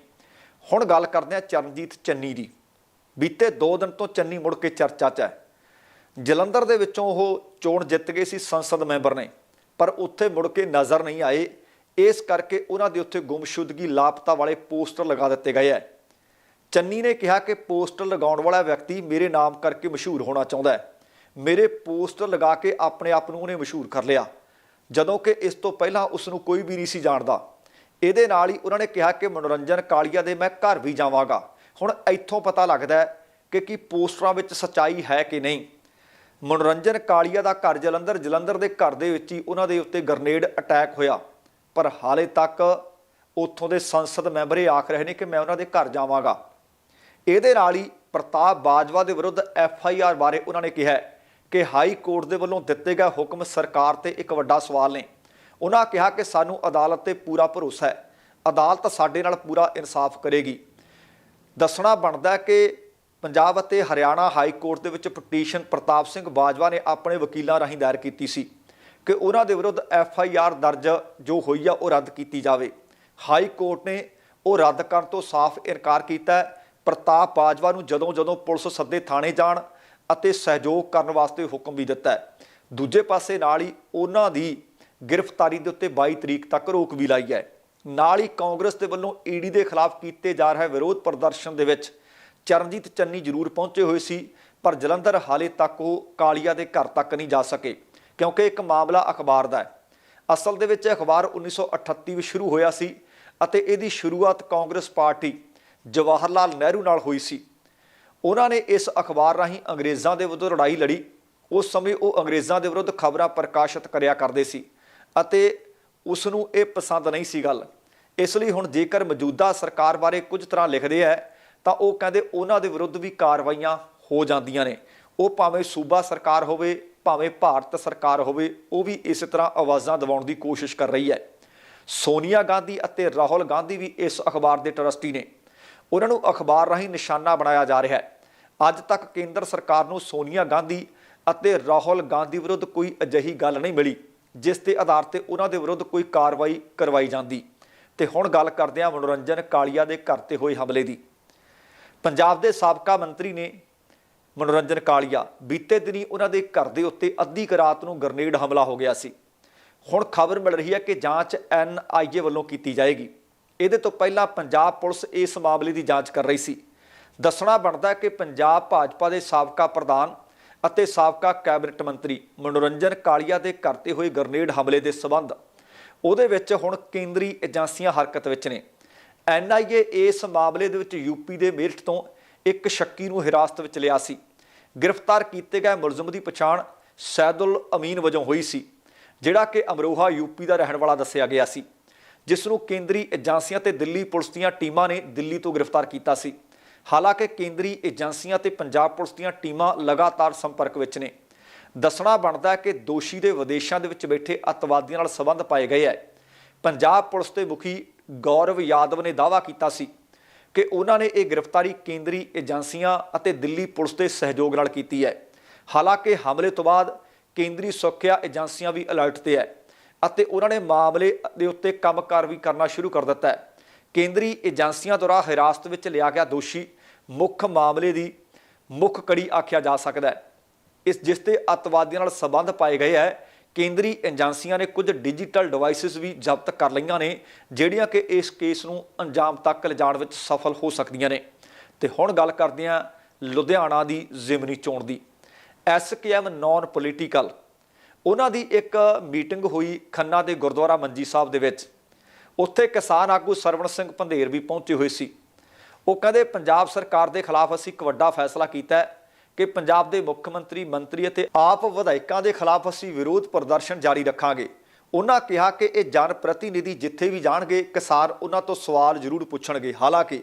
ਹੁਣ ਗੱਲ ਕਰਦੇ ਆ ਚਰਨਜੀਤ ਚੰਨੀ ਦੀ। ਬੀਤੇ 2 ਦਿਨ ਤੋਂ ਚੰਨੀ ਮੁੜ ਕੇ ਚਰਚਾ 'ਚ ਹੈ। ਜਲੰਧਰ ਦੇ ਵਿੱਚੋਂ ਉਹ ਚੋਣ ਜਿੱਤ ਗਏ ਸੀ ਸੰਸਦ ਮੈਂਬਰ ਨੇ, ਪਰ ਉੱਥੇ ਮੁੜ ਕੇ ਨਜ਼ਰ ਨਹੀਂ ਆਏ ਇਸ ਕਰਕੇ ਉਹਨਾਂ ਦੇ ਉੱਤੇ ਗੁੰਮਸ਼ੁਦਗੀ ਲਾਪਤਾ ਵਾਲੇ ਪੋਸਟਰ ਲਗਾ ਦਿੱਤੇ ਗਏ ਹੈ। ਚੰਨੀ ਨੇ ਕਿਹਾ ਕਿ ਪੋਸਟਰ ਲਗਾਉਣ ਵਾਲਾ ਵਿਅਕਤੀ ਮੇਰੇ ਨਾਮ ਕਰਕੇ ਮਸ਼ਹੂਰ ਹੋਣਾ ਚਾਹੁੰਦਾ ਹੈ। ਮੇਰੇ ਪੋਸਟਰ ਲਗਾ ਕੇ ਆਪਣੇ ਆਪ ਨੂੰ ਉਹਨੇ ਮਸ਼ਹੂਰ ਕਰ ਲਿਆ। ਜਦੋਂ ਕਿ ਇਸ ਤੋਂ ਪਹਿਲਾਂ ਉਸ ਨੂੰ ਕੋਈ ਵੀ ਨਹੀਂ ਸੀ ਜਾਣਦਾ। ਇਹਦੇ ਨਾਲ ਹੀ ਉਹਨਾਂ ਨੇ ਕਿਹਾ ਕਿ ਮਨੋਰੰਜਨ ਕਾਲੀਆ ਦੇ ਮੈਂ ਘਰ ਵੀ ਜਾਵਾਂਗਾ। ਹੁਣ ਇੱਥੋਂ ਪਤਾ ਲੱਗਦਾ ਹੈ ਕਿ ਕੀ ਪੋਸਟਰਾਂ ਵਿੱਚ ਸੱਚਾਈ ਹੈ ਕਿ ਨਹੀਂ। ਮਨੋਰੰਜਨ ਕਾਲੀਆ ਦਾ ਘਰ ਜਲੰਧਰ ਜਲੰਧਰ ਦੇ ਘਰ ਦੇ ਵਿੱਚ ਹੀ ਉਹਨਾਂ ਦੇ ਉੱਤੇ ਗ੍ਰਨੇਡ ਅਟੈਕ ਹੋਇਆ। ਪਰ ਹਾਲੇ ਤੱਕ ਉੱਥੋਂ ਦੇ ਸੰਸਦ ਮੈਂਬਰ ਇਹ ਆਖ ਰਹੇ ਨੇ ਕਿ ਮੈਂ ਉਹਨਾਂ ਦੇ ਘਰ ਜਾਵਾਂਗਾ। ਇਹਦੇ ਨਾਲ ਹੀ ਪ੍ਰਤਾਪ ਬਾਜਵਾ ਦੇ ਵਿਰੁੱਧ ਐਫ ਆਈ ਆਰ ਬਾਰੇ ਉਹਨਾਂ ਨੇ ਕਿਹਾ ਕਿ ਹਾਈ ਕੋਰਟ ਦੇ ਵੱਲੋਂ ਦਿੱਤੇ ਗਏ ਹੁਕਮ ਸਰਕਾਰ ਤੇ ਇੱਕ ਵੱਡਾ ਸਵਾਲ ਨੇ। ਉਹਨਾਂ ਕਿਹਾ ਕਿ ਸਾਨੂੰ ਅਦਾਲਤ ਤੇ ਪੂਰਾ ਭਰੋਸਾ ਹੈ। ਅਦਾਲਤ ਸਾਡੇ ਨਾਲ ਪੂਰਾ ਇਨਸਾਫ ਕਰੇਗੀ। ਦੱਸਣਾ ਬਣਦਾ ਕਿ ਪੰਜਾਬ ਅਤੇ ਹਰਿਆਣਾ ਹਾਈ ਕੋਰਟ ਦੇ ਵਿੱਚ ਪਟੀਸ਼ਨ ਪ੍ਰਤਾਪ ਸਿੰਘ ਬਾਜਵਾ ਨੇ ਆਪਣੇ ਵਕੀਲਾਂ ਰਾਹੀਂ ਦਾਇਰ ਕੀਤੀ ਸੀ। ਕਿ ਉਹਨਾਂ ਦੇ ਵਿਰੁੱਧ ਐਫ ਆਈ ਆਰ ਦਰਜ ਜੋ ਹੋਈ ਆ ਉਹ ਰੱਦ ਕੀਤੀ ਜਾਵੇ। ਹਾਈ ਕੋਰਟ ਨੇ ਉਹ ਰੱਦ ਕਰਨ ਤੋਂ ਸਾਫ਼ ਇਨਕਾਰ ਕੀਤਾ ਪ੍ਰਤਾਪ ਬਾਜਵਾ ਨੂੰ ਜਦੋਂ ਜਦੋਂ ਪੁਲਿਸ ਸੱਦੇ ਥਾਣੇ ਜਾਣ ਅਤੇ ਸਹਿਯੋਗ ਕਰਨ ਵਾਸਤੇ ਹੁਕਮ ਵੀ ਦਿੱਤਾ ਦੂਜੇ ਪਾਸੇ ਨਾਲ ਹੀ ਉਹਨਾਂ ਦੀ ਗ੍ਰਿਫਤਾਰੀ ਦੇ ਉੱਤੇ 22 ਤਰੀਕ ਤੱਕ ਰੋਕ ਵੀ ਲਾਈ ਹੈ। ਨਾਲ ਹੀ ਕਾਂਗਰਸ ਦੇ ਵੱਲੋਂ ਈਡੀ ਦੇ ਖਿਲਾਫ ਕੀਤੇ ਜਾ ਰਹੇ ਵਿਰੋਧ ਪ੍ਰਦਰਸ਼ਨ ਦੇ ਵਿੱਚ ਚਰਨਜੀਤ ਚੰਨੀ ਜ਼ਰੂਰ ਪਹੁੰਚੇ ਹੋਏ ਸੀ, ਪਰ ਜਲੰਧਰ ਹਾਲੇ ਤੱਕ ਉਹ ਕਾਲੀਆ ਦੇ ਘਰ ਤੱਕ ਨਹੀਂ ਜਾ ਸਕੇ। ਕਿਉਂਕਿ ਇੱਕ ਮਾਮਲਾ ਅਖਬਾਰ ਦਾ ਹੈ। ਅਸਲ ਦੇ ਵਿੱਚ ਇਹ ਅਖਬਾਰ 1938 ਵਿੱਚ ਸ਼ੁਰੂ ਹੋਇਆ ਸੀ ਅਤੇ ਇਹਦੀ ਸ਼ੁਰੂਆਤ ਕਾਂਗਰਸ ਪਾਰਟੀ ਜਵਾਹਰ ਲਾਲ ਨਹਿਰੂ ਨਾਲ ਹੋਈ ਸੀ। ਉਹਨਾਂ ਨੇ ਇਸ ਅਖਬਾਰ ਰਾਹੀਂ ਅੰਗਰੇਜ਼ਾਂ ਦੇ ਵਿਰੁੱਧ ਲੜਾਈ ਲੜੀ। ਉਸ ਸਮੇਂ ਉਹ ਅੰਗਰੇਜ਼ਾਂ ਦੇ ਵਿਰੁੱਧ ਖਬਰਾਂ ਪ੍ਰਕਾਸ਼ਿਤ ਕਰਿਆ ਕਰਦੇ ਸੀ ਅਤੇ ਉਸ ਨੂੰ ਇਹ ਪਸੰਦ ਨਹੀਂ ਸੀ ਗੱਲ। ਇਸ ਲਈ ਹੁਣ ਜੇਕਰ ਮੌਜੂਦਾ ਸਰਕਾਰ ਬਾਰੇ ਕੁਝ ਤਰ੍ਹਾਂ ਲਿਖਦੇ ਆ ਤਾਂ ਉਹ ਕਹਿੰਦੇ ਉਹਨਾਂ ਦੇ ਵਿਰੁੱਧ ਵੀ ਕਾਰਵਾਈਆਂ ਹੋ ਜਾਂਦੀਆਂ ਨੇ। ਉਹ ਭਾਵੇਂ ਸੂਬਾ ਸਰਕਾਰ ਹੋਵੇ ਭਾਵੇਂ ਭਾਰਤ ਸਰਕਾਰ ਹੋਵੇ, ਉਹ ਵੀ ਇਸੇ ਤਰ੍ਹਾਂ ਆਵਾਜ਼ਾਂ ਦਿਵਾਉਣ ਦੀ ਕੋਸ਼ਿਸ਼ ਕਰ ਰਹੀ ਹੈ। ਸੋਨੀਆ ਗਾਂਧੀ ਅਤੇ ਰਾਹੁਲ ਗਾਂਧੀ ਵੀ ਇਸ ਅਖਬਾਰ ਦੇ ਟਰਸਟੀ ਨੇ। ਉਹਨਾਂ ਨੂੰ ਅਖਬਾਰ ਰਾਹੀਂ ਨਿਸ਼ਾਨਾ ਬਣਾਇਆ ਜਾ ਰਿਹਾ ਹੈ। ਅੱਜ ਤੱਕ ਕੇਂਦਰ ਸਰਕਾਰ ਨੂੰ ਸੋਨੀਆ ਗਾਂਧੀ ਅਤੇ ਰਾਹੁਲ ਗਾਂਧੀ ਵਿਰੁੱਧ ਕੋਈ ਅਜਿਹੀ ਗੱਲ ਨਹੀਂ ਮਿਲੀ, ਜਿਸ ਦੇ ਆਧਾਰ ਤੇ ਉਹਨਾਂ ਦੇ ਵਿਰੁੱਧ ਕੋਈ ਕਾਰਵਾਈ ਕਰਵਾਈ ਜਾਂਦੀ। ਤੇ ਹੁਣ ਗੱਲ ਕਰਦੇ ਹਾਂ ਮਨੋਰੰਜਨ ਕਾਲੀਆ ਦੇ ਘਰ ਤੇ ਹੋਏ ਹਮਲੇ ਦੀ। ਪੰਜਾਬ ਦੇ ਸਾਬਕਾ ਮੰਤਰੀ ਨੇ ਮਨੋਰੰਜਨ ਕਾਲੀਆ ਬੀਤੇ ਦਿਨੀ ਉਹਨਾਂ ਦੇ ਘਰ ਦੇ ਉੱਤੇ ਅੱਧੀ ਕੁ ਰਾਤ ਨੂੰ ਗਰਨੇਡ ਹਮਲਾ ਹੋ ਗਿਆ ਸੀ। ਹੁਣ ਖਬਰ ਮਿਲ ਰਹੀ ਹੈ ਕਿ ਜਾਂਚ ਐਨਆਈਏ ਵੱਲੋਂ ਕੀਤੀ ਜਾਏਗੀ। ਇਹਦੇ ਤੋਂ ਪਹਿਲਾਂ ਪੰਜਾਬ ਪੁਲਿਸ ਇਸ ਮਾਮਲੇ ਦੀ ਜਾਂਚ ਕਰ ਰਹੀ ਸੀ। ਦੱਸਣਾ ਬਣਦਾ ਕਿ ਪੰਜਾਬ ਭਾਜਪਾ ਦੇ ਸਾਬਕਾ ਪ੍ਰਧਾਨ ਅਤੇ ਸਾਬਕਾ ਕੈਬਨਿਟ ਮੰਤਰੀ ਮਨੋਰੰਜਨ ਕਾਲੀਆ ਦੇ ਘਰ ਤੇ ਹੋਏ ਗਰਨੇਡ ਹਮਲੇ ਦੇ ਸਬੰਧ। ਉਹਦੇ ਵਿੱਚ ਹੁਣ ਕੇਂਦਰੀ ਏਜੰਸੀਆਂ ਹਰਕਤ ਵਿੱਚ ਨੇ। ਐਨਆਈਏ ਇਸ ਮਾਮਲੇ ਦੇ ਵਿੱਚ ਯੂਪੀ ਦੇ ਮੇਰਠ ਤੋਂ ਇੱਕ ਸ਼ੱਕੀ ਨੂੰ ਹਿਰਾਸਤ ਵਿੱਚ ਲਿਆ ਸੀ। ਗ੍ਰਿਫਤਾਰ ਕੀਤੇ ਗਏ ਮੁਲਜ਼ਮ ਦੀ ਪਛਾਣ ਸੈਦੁਲ ਅਮੀਨ ਵਜੋਂ ਹੋਈ ਸੀ, ਜਿਹੜਾ ਕਿ ਅਮਰੋਹਾ ਯੂਪੀ ਦਾ ਰਹਿਣ ਵਾਲਾ ਦੱਸਿਆ ਗਿਆ ਸੀ, ਜਿਸ ਨੂੰ ਕੇਂਦਰੀ ਏਜੰਸੀਆਂ ਤੇ ਦਿੱਲੀ ਪੁਲਿਸ ਦੀਆਂ ਟੀਮਾਂ ਨੇ ਦਿੱਲੀ ਤੋਂ ਗ੍ਰਿਫਤਾਰ ਕੀਤਾ ਸੀ। ਹਾਲਾਂਕਿ ਕੇਂਦਰੀ ਏਜੰਸੀਆਂ ਤੇ ਪੰਜਾਬ ਪੁਲਿਸ ਦੀਆਂ ਟੀਮਾਂ ਲਗਾਤਾਰ ਸੰਪਰਕ ਵਿੱਚ ਨੇ। ਦੱਸਣਾ ਬਣਦਾ ਹੈ ਕਿ ਦੋਸ਼ੀ ਦੇ ਵਿਦੇਸ਼ਾਂ ਦੇ ਵਿੱਚ ਬੈਠੇ ਅੱਤਵਾਦੀਆਂ ਨਾਲ ਸੰਬੰਧ ਪਾਏ ਗਏ ਹੈ। ਪੰਜਾਬ ਪੁਲਿਸ ਦੇ ਮੁਖੀ ਗੌਰਵ ਯਾਦਵ ਨੇ ਦਾਅਵਾ ਕੀਤਾ ਸੀ ਕਿ ਉਹਨਾਂ ਨੇ ਇਹ ਗ੍ਰਿਫਤਾਰੀ ਕੇਂਦਰੀ ਏਜੰਸੀਆਂ ਅਤੇ ਦਿੱਲੀ ਪੁਲਿਸ ਦੇ ਸਹਿਯੋਗ ਨਾਲ ਕੀਤੀ ਹੈ। ਹਾਲਾਂਕਿ ਹਮਲੇ ਤੋਂ ਬਾਅਦ ਕੇਂਦਰੀ ਸੁਰੱਖਿਆ ਏਜੰਸੀਆਂ ਵੀ ਅਲਰਟ ਤੇ ਹੈ ਅਤੇ ਉਹਨਾਂ ਨੇ ਮਾਮਲੇ ਦੇ ਉੱਤੇ ਕੰਮਕਾਰ ਵੀ ਕਰਨਾ ਸ਼ੁਰੂ ਕਰ ਦਿੱਤਾ ਹੈ। ਕੇਂਦਰੀ ਏਜੰਸੀਆਂ ਦੁਆਰਾ ਹਿਰਾਸਤ ਵਿੱਚ ਲਿਆ ਗਿਆ ਦੋਸ਼ੀ ਮੁੱਖ ਮਾਮਲੇ ਦੀ ਮੁੱਖ ਕੜੀ ਆਖਿਆ ਜਾ ਸਕਦਾ ਹੈ। ਇਸ ਜਿਸ ਤੇ ਅੱਤਵਾਦੀਆਂ ਨਾਲ ਸੰਬੰਧ ਪਾਏ ਗਏ ਹੈ ਕੇਂਦਰੀ ਏਜੰਸੀਆਂ ਨੇ ਕੁਝ ਡਿਜੀਟਲ ਡਿਵਾਈਸਿਸ ਵੀ ਜ਼ਬਤ ਕਰ ਲਈਆਂ ਨੇ, ਜਿਹੜੀਆਂ ਕਿ ਇਸ ਕੇਸ ਨੂੰ ਅੰਜਾਮ ਤੱਕ ਲਿਜਾਣ ਵਿੱਚ ਸਫਲ ਹੋ ਸਕਦੀਆਂ ਨੇ। ਤੇ ਹੁਣ ਗੱਲ ਕਰਦੇ ਹਾਂ ਲੁਧਿਆਣਾ ਦੀ ਜ਼ਿਮਨੀ ਚੋਣ ਦੀ। SKM non political. ਉਹਨਾਂ ਦੀ ਇੱਕ ਮੀਟਿੰਗ ਹੋਈ ਖੰਨਾ ਦੇ ਗੁਰਦੁਆਰਾ ਮੰਜੀ ਸਾਹਿਬ ਦੇ ਵਿੱਚ। ਉੱਥੇ ਕਿਸਾਨ ਆਗੂ ਸਰਵਣ ਸਿੰਘ ਪੰਧੇਰ ਵੀ ਪਹੁੰਚੇ ਹੋਏ ਸੀ। ਉਹ ਕਹਿੰਦੇ, ਪੰਜਾਬ ਸਰਕਾਰ ਦੇ ਖਿਲਾਫ ਅਸੀਂ ਇੱਕ ਵੱਡਾ ਫੈਸਲਾ ਕੀਤਾ ਹੈ। ਕਿ ਪੰਜਾਬ ਦੇ ਮੁੱਖ ਮੰਤਰੀ ਮੰਤਰੀ ਅਤੇ ਆਪ ਵਿਧਾਇਕਾਂ ਦੇ ਖਿਲਾਫ ਅਸੀਂ ਵਿਰੋਧ ਪ੍ਰਦਰਸ਼ਨ ਜਾਰੀ ਰੱਖਾਂਗੇ। ਉਹਨਾਂ ਕਿਹਾ ਕਿ ਇਹ ਜਨ ਪ੍ਰਤੀਨਿਧੀ ਜਿੱਥੇ ਵੀ ਜਾਣਗੇ ਕਿਸਾਨ ਉਹਨਾਂ ਤੋਂ ਸਵਾਲ ਜ਼ਰੂਰ ਪੁੱਛਣਗੇ। ਹਾਲਾਂਕਿ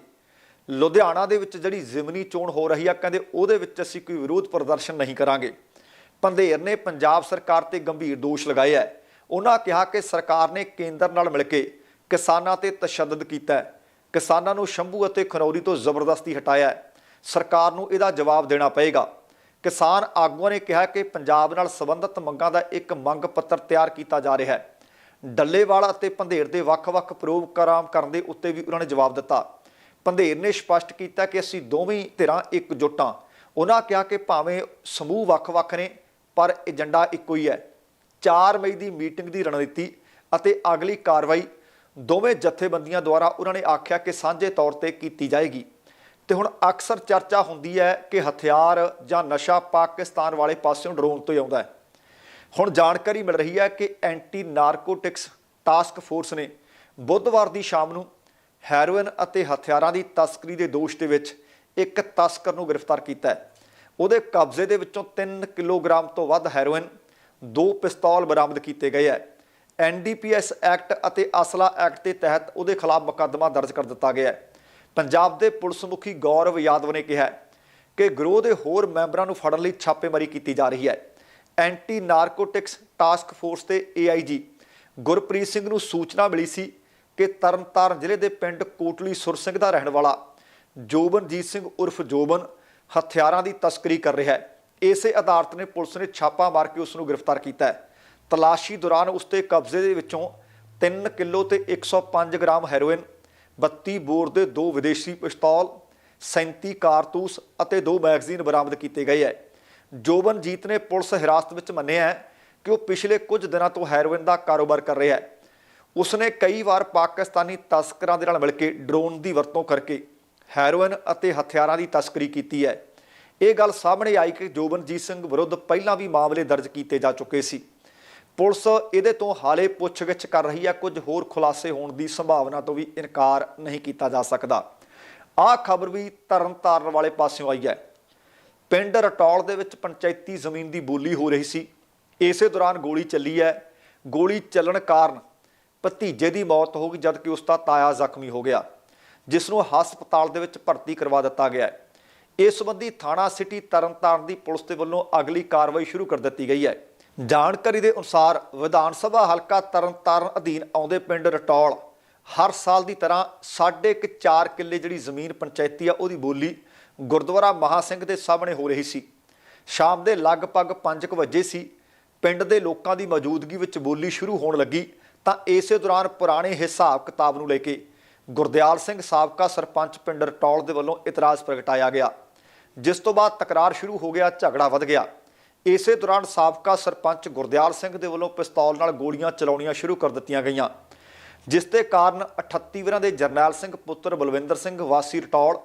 ਲੁਧਿਆਣਾ ਦੇ ਵਿੱਚ ਜਿਹੜੀ ਜ਼ਿਮਨੀ ਚੋਣ ਹੋ ਰਹੀ ਆ, ਕਹਿੰਦੇ ਉਹਦੇ ਵਿੱਚ ਅਸੀਂ ਕੋਈ ਵਿਰੋਧ ਪ੍ਰਦਰਸ਼ਨ ਨਹੀਂ ਕਰਾਂਗੇ। ਪੰਧੇਰ ਨੇ ਪੰਜਾਬ ਸਰਕਾਰ ਤੇ ਗੰਭੀਰ ਦੋਸ਼ ਲਗਾਏ ਹੈ ਉਹਨਾਂ ਕਿਹਾ ਕਿ ਸਰਕਾਰ ਨੇ ਕੇਂਦਰ ਨਾਲ ਮਿਲ ਕੇ ਕਿਸਾਨਾਂ ਤੇ ਤਸ਼ੱਦਦ ਕੀਤਾ। ਕਿਸਾਨਾਂ ਨੂੰ ਸ਼ੰਭੂ ਅਤੇ ਖਨੌਰੀ ਤੋਂ ਜ਼ਬਰਦਸਤੀ ਹਟਾਇਆ। ਹੈ ਸਰਕਾਰ ਨੂੰ ਇਹਦਾ ਜਵਾਬ ਦੇਣਾ ਪਏਗਾ। ਕਿਸਾਨ ਆਗੂਆਂ ਨੇ ਕਿਹਾ ਕਿ ਪੰਜਾਬ ਨਾਲ ਸੰਬੰਧਿਤ ਮੰਗਾਂ ਦਾ ਇੱਕ ਮੰਗ ਪੱਤਰ ਤਿਆਰ ਕੀਤਾ ਜਾ ਰਿਹਾ ਹੈ। ਡੱਲੇਵਾਲ ਅਤੇ ਪੰਧੇਰ ਦੇ ਵੱਖ-ਵੱਖ ਪ੍ਰੋਗਰਾਮ ਕਰਨ ਦੇ ਉੱਤੇ ਵੀ ਉਹਨਾਂ ਨੇ ਜਵਾਬ ਦਿੱਤਾ। ਪੰਧੇਰ ਨੇ ਸਪਸ਼ਟ ਕੀਤਾ ਕਿ ਅਸੀਂ ਦੋਵੇਂ ਧਿਰਾਂ ਇਕਜੁੱਟਾਂ ਉਹਨਾਂ ਕਿਹਾ ਕਿ ਭਾਵੇਂ ਸਮੂਹ ਵੱਖ-ਵੱਖ ਨੇ, ਪਰ ਏਜੰਡਾ ਇੱਕੋ ਹੀ ਹੈ। 4 ਮਈ ਦੀ ਮੀਟਿੰਗ ਦੀ ਰਣਨੀਤੀ ਅਤੇ ਅਗਲੀ ਕਾਰਵਾਈ ਦੋਵੇਂ ਜਥੇਬੰਦੀਆਂ ਦੁਆਰਾ ਉਹਨਾਂ ਨੇ ਆਖਿਆ ਕਿ ਸਾਂਝੇ ਤੌਰ ਤੇ ਕੀਤੀ ਜਾਏਗੀ। ਤੇ ਹੁਣ ਅਕਸਰ ਚਰਚਾ ਹੁੰਦੀ ਹੈ ਕਿ ਹਥਿਆਰ ਜਾਂ ਨਸ਼ਾ ਪਾਕਿਸਤਾਨ ਵਾਲੇ ਪਾਸਿਓਂ ਡਰੋਨ ਤੋਂ ਹੀ ਆਉਂਦਾ ਹੈ। ਹੁਣ ਜਾਣਕਾਰੀ ਮਿਲ ਰਹੀ ਹੈ ਕਿ ਐਂਟੀ ਨਾਰਕੋਟਿਕਸ ਟਾਸਕ ਫੋਰਸ ਨੇ ਬੁੱਧਵਾਰ ਦੀ ਸ਼ਾਮ ਨੂੰ ਹੈਰੋਇਨ ਅਤੇ ਹਥਿਆਰਾਂ ਦੀ ਤਸਕਰੀ ਦੇ ਦੋਸ਼ ਦੇ ਵਿੱਚ ਇੱਕ ਤਸਕਰ ਨੂੰ ਗ੍ਰਿਫਤਾਰ ਕੀਤਾ ਹੈ। ਉਹਦੇ ਕਬਜ਼ੇ ਦੇ ਵਿੱਚੋਂ 3 ਕਿਲੋਗ੍ਰਾਮ ਤੋਂ ਵੱਧ ਹੈਰੋਇਨ, ਦੋ ਪਿਸਤੌਲ ਬਰਾਮਦ ਕੀਤੇ ਗਏ ਹੈ। ਐਨਡੀਪੀਐਸ ਐਕਟ ਅਤੇ ਅਸਲਾ ਐਕਟ ਦੇ ਤਹਿਤ ਉਹਦੇ ਖਿਲਾਫ ਮੁਕੱਦਮਾ ਦਰਜ ਕਰ ਦਿੱਤਾ ਗਿਆ ਹੈ। ਪੰਜਾਬ ਦੇ ਪੁਲਿਸ ਮੁਖੀ ਗੌਰਵ ਯਾਦਵ ਨੇ ਕਿਹਾ ਕਿ ਗਰੋਹ ਦੇ ਹੋਰ ਮੈਂਬਰਾਂ ਨੂੰ ਫੜਨ ਲਈ ਛਾਪੇਮਾਰੀ ਕੀਤੀ ਜਾ ਰਹੀ ਹੈ। ਐਂਟੀ ਨਾਰਕੋਟਿਕਸ ਟਾਸਕ ਫੋਰਸ ਦੇ ਏਆਈਜੀ ਗੁਰਪ੍ਰੀਤ ਸਿੰਘ ਨੂੰ ਸੂਚਨਾ ਮਿਲੀ ਸੀ ਕਿ ਤਰਨਤਾਰਨ ਜ਼ਿਲ੍ਹੇ ਦੇ ਪਿੰਡ ਕੋਟਲੀ ਸੁਰ ਸਿੰਘ ਦਾ ਰਹਿਣ ਵਾਲਾ ਜੋਬਨਜੀਤ ਸਿੰਘ ਉਰਫ ਜੋਬਨ ਹਥਿਆਰਾਂ ਦੀ ਤਸਕਰੀ ਕਰ ਰਿਹਾ ਹੈ। ਇਸੇ ਆਧਾਰਤ ਨੇ ਪੁਲਿਸ ਨੇ ਛਾਪਾ ਮਾਰ ਕੇ ਉਸ ਨੂੰ ਗ੍ਰਿਫਤਾਰ ਕੀਤਾ ਹੈ। ਤਲਾਸ਼ੀ ਦੌਰਾਨ ਉਸ ਤੇ ਕਬਜ਼ੇ ਦੇ ਵਿੱਚੋਂ 3 ਕਿਲੋ ਤੇ 105 ਗ੍ਰਾਮ ਹੈਰੋਇਨ 32 ਬੋਰ ਦੇ ਦੋ ਵਿਦੇਸ਼ੀ ਪਿਸਤੌਲ 37 ਕਾਰਤੂਸ ਅਤੇ ਦੋ ਮੈਗਜ਼ੀਨ ਬਰਾਮਦ ਕੀਤੇ ਗਏ ਹੈ। ਜੋਬਨਜੀਤ ਨੇ ਪੁਲਿਸ ਹਿਰਾਸਤ ਵਿੱਚ ਮੰਨਿਆ ਹੈ ਕਿ ਉਹ ਪਿਛਲੇ ਕੁਝ ਦਿਨਾਂ ਤੋਂ ਹੈਰੋਇਨ ਦਾ ਕਾਰੋਬਾਰ ਕਰ ਰਿਹਾ ਹੈ। ਉਸਨੇ ਕਈ ਵਾਰ ਪਾਕਿਸਤਾਨੀ ਤਸਕਰਾਂ ਦੇ ਨਾਲ ਮਿਲ ਕੇ ਡਰੋਨ ਦੀ ਵਰਤੋਂ ਕਰਕੇ ਹੈਰੋਇਨ ਅਤੇ ਹਥਿਆਰਾਂ ਦੀ ਤਸਕਰੀ ਕੀਤੀ ਹੈ। ਇਹ ਗੱਲ ਸਾਹਮਣੇ ਆਈ ਕਿ ਜੋਬਨਜੀਤ ਸਿੰਘ ਵਿਰੁੱਧ ਪਹਿਲਾਂ ਵੀ ਮਾਮਲੇ ਦਰਜ ਕੀਤੇ ਜਾ ਚੁੱਕੇ ਸੀ। ਪੁਲਿਸ ਇਹਦੇ ਤੋਂ ਹਾਲੇ ਪੁੱਛਗਿੱਛ ਕਰ ਰਹੀ ਹੈ ਕੁਝ ਹੋਰ ਖੁਲਾਸੇ ਹੋਣ ਦੀ ਸੰਭਾਵਨਾ ਤੋਂ ਵੀ ਇਨਕਾਰ ਨਹੀਂ ਕੀਤਾ ਜਾ ਸਕਦਾ। ਆਹ ਖਬਰ ਵੀ ਤਰਨਤਾਰਨ ਵਾਲੇ ਪਾਸਿਓਂ ਆਈ ਹੈ। ਪਿੰਡ ਰਟੌਲ ਦੇ ਵਿੱਚ ਪੰਚਾਇਤੀ ਜ਼ਮੀਨ ਦੀ ਬੋਲੀ ਹੋ ਰਹੀ ਸੀ। ਇਸੇ ਦੌਰਾਨ ਗੋਲੀ ਚੱਲੀ ਹੈ। ਗੋਲੀ ਚੱਲਣ ਕਾਰਨ ਭਤੀਜੇ ਦੀ ਮੌਤ ਹੋ ਗਈ, ਜਦਕਿ ਉਸ ਦਾ ਤਾਇਆ ਜ਼ਖਮੀ ਹੋ ਗਿਆ ਜਿਸ ਨੂੰ ਹਸਪਤਾਲ ਦੇ ਵਿੱਚ ਭਰਤੀ ਕਰਵਾ ਦਿੱਤਾ ਗਿਆ ਹੈ। ਇਸ ਸੰਬੰਧੀ ਥਾਣਾ ਸਿਟੀ ਤਰਨਤਾਰਨ ਦੀ ਪੁਲਿਸ ਦੇ ਵੱਲੋਂ ਅਗਲੀ ਕਾਰਵਾਈ ਸ਼ੁਰੂ ਕਰ ਦਿੱਤੀ ਗਈ ਹੈ। ਜਾਣਕਾਰੀ ਦੇ ਅਨੁਸਾਰ ਵਿਧਾਨ ਸਭਾ ਹਲਕਾ ਤਰਨਤਾਰਨ ਅਧੀਨ ਆਉਂਦੇ ਪਿੰਡ ਰਟੌਲ ਹਰ ਸਾਲ ਦੀ ਤਰ੍ਹਾਂ ਸਾਢੇ ਕੁ 4 ਕਿੱਲੇ ਜਿਹੜੀ ਜ਼ਮੀਨ ਪੰਚਾਇਤੀ ਆ, ਉਹਦੀ ਬੋਲੀ ਗੁਰਦੁਆਰਾ ਮਹਾ ਸਿੰਘ ਦੇ ਸਾਹਮਣੇ ਹੋ ਰਹੀ ਸੀ। ਸ਼ਾਮ ਦੇ ਲਗਭਗ 5 ਵਜੇ ਸੀ। ਪਿੰਡ ਦੇ ਲੋਕਾਂ ਦੀ ਮੌਜੂਦਗੀ ਵਿੱਚ ਬੋਲੀ ਸ਼ੁਰੂ ਹੋਣ ਲੱਗੀ ਤਾਂ ਇਸੇ ਦੌਰਾਨ ਪੁਰਾਣੇ ਹਿਸਾਬ ਕਿਤਾਬ ਨੂੰ ਲੈ ਕੇ ਗੁਰਦਿਆਲ ਸਿੰਘ ਸਾਬਕਾ ਸਰਪੰਚ ਪਿੰਡ ਰਟੌਲ ਦੇ ਵੱਲੋਂ ਇਤਰਾਜ਼ ਪ੍ਰਗਟਾਇਆ ਗਿਆ, ਜਿਸ ਤੋਂ ਬਾਅਦ ਤਕਰਾਰ ਸ਼ੁਰੂ ਹੋ ਗਿਆ, ਝਗੜਾ ਵੱਧ ਗਿਆ। ਇਸੇ ਦੌਰਾਨ ਸਾਬਕਾ ਸਰਪੰਚ ਗੁਰਦਿਆਲ ਸਿੰਘ ਦੇ ਵੱਲੋਂ ਪਿਸਤੌਲ ਨਾਲ ਗੋਲੀਆਂ ਚਲਾਉਣੀਆਂ ਸ਼ੁਰੂ ਕਰ ਦਿੱਤੀਆਂ ਗਈਆਂ, ਜਿਸ ਦੇ ਕਾਰਨ 38 ਵਰਾਂ ਦੇ ਜਰਨੈਲ ਸਿੰਘ ਪੁੱਤਰ ਬਲਵਿੰਦਰ ਸਿੰਘ, ਵਾਸੀ ਰਟੌਲ,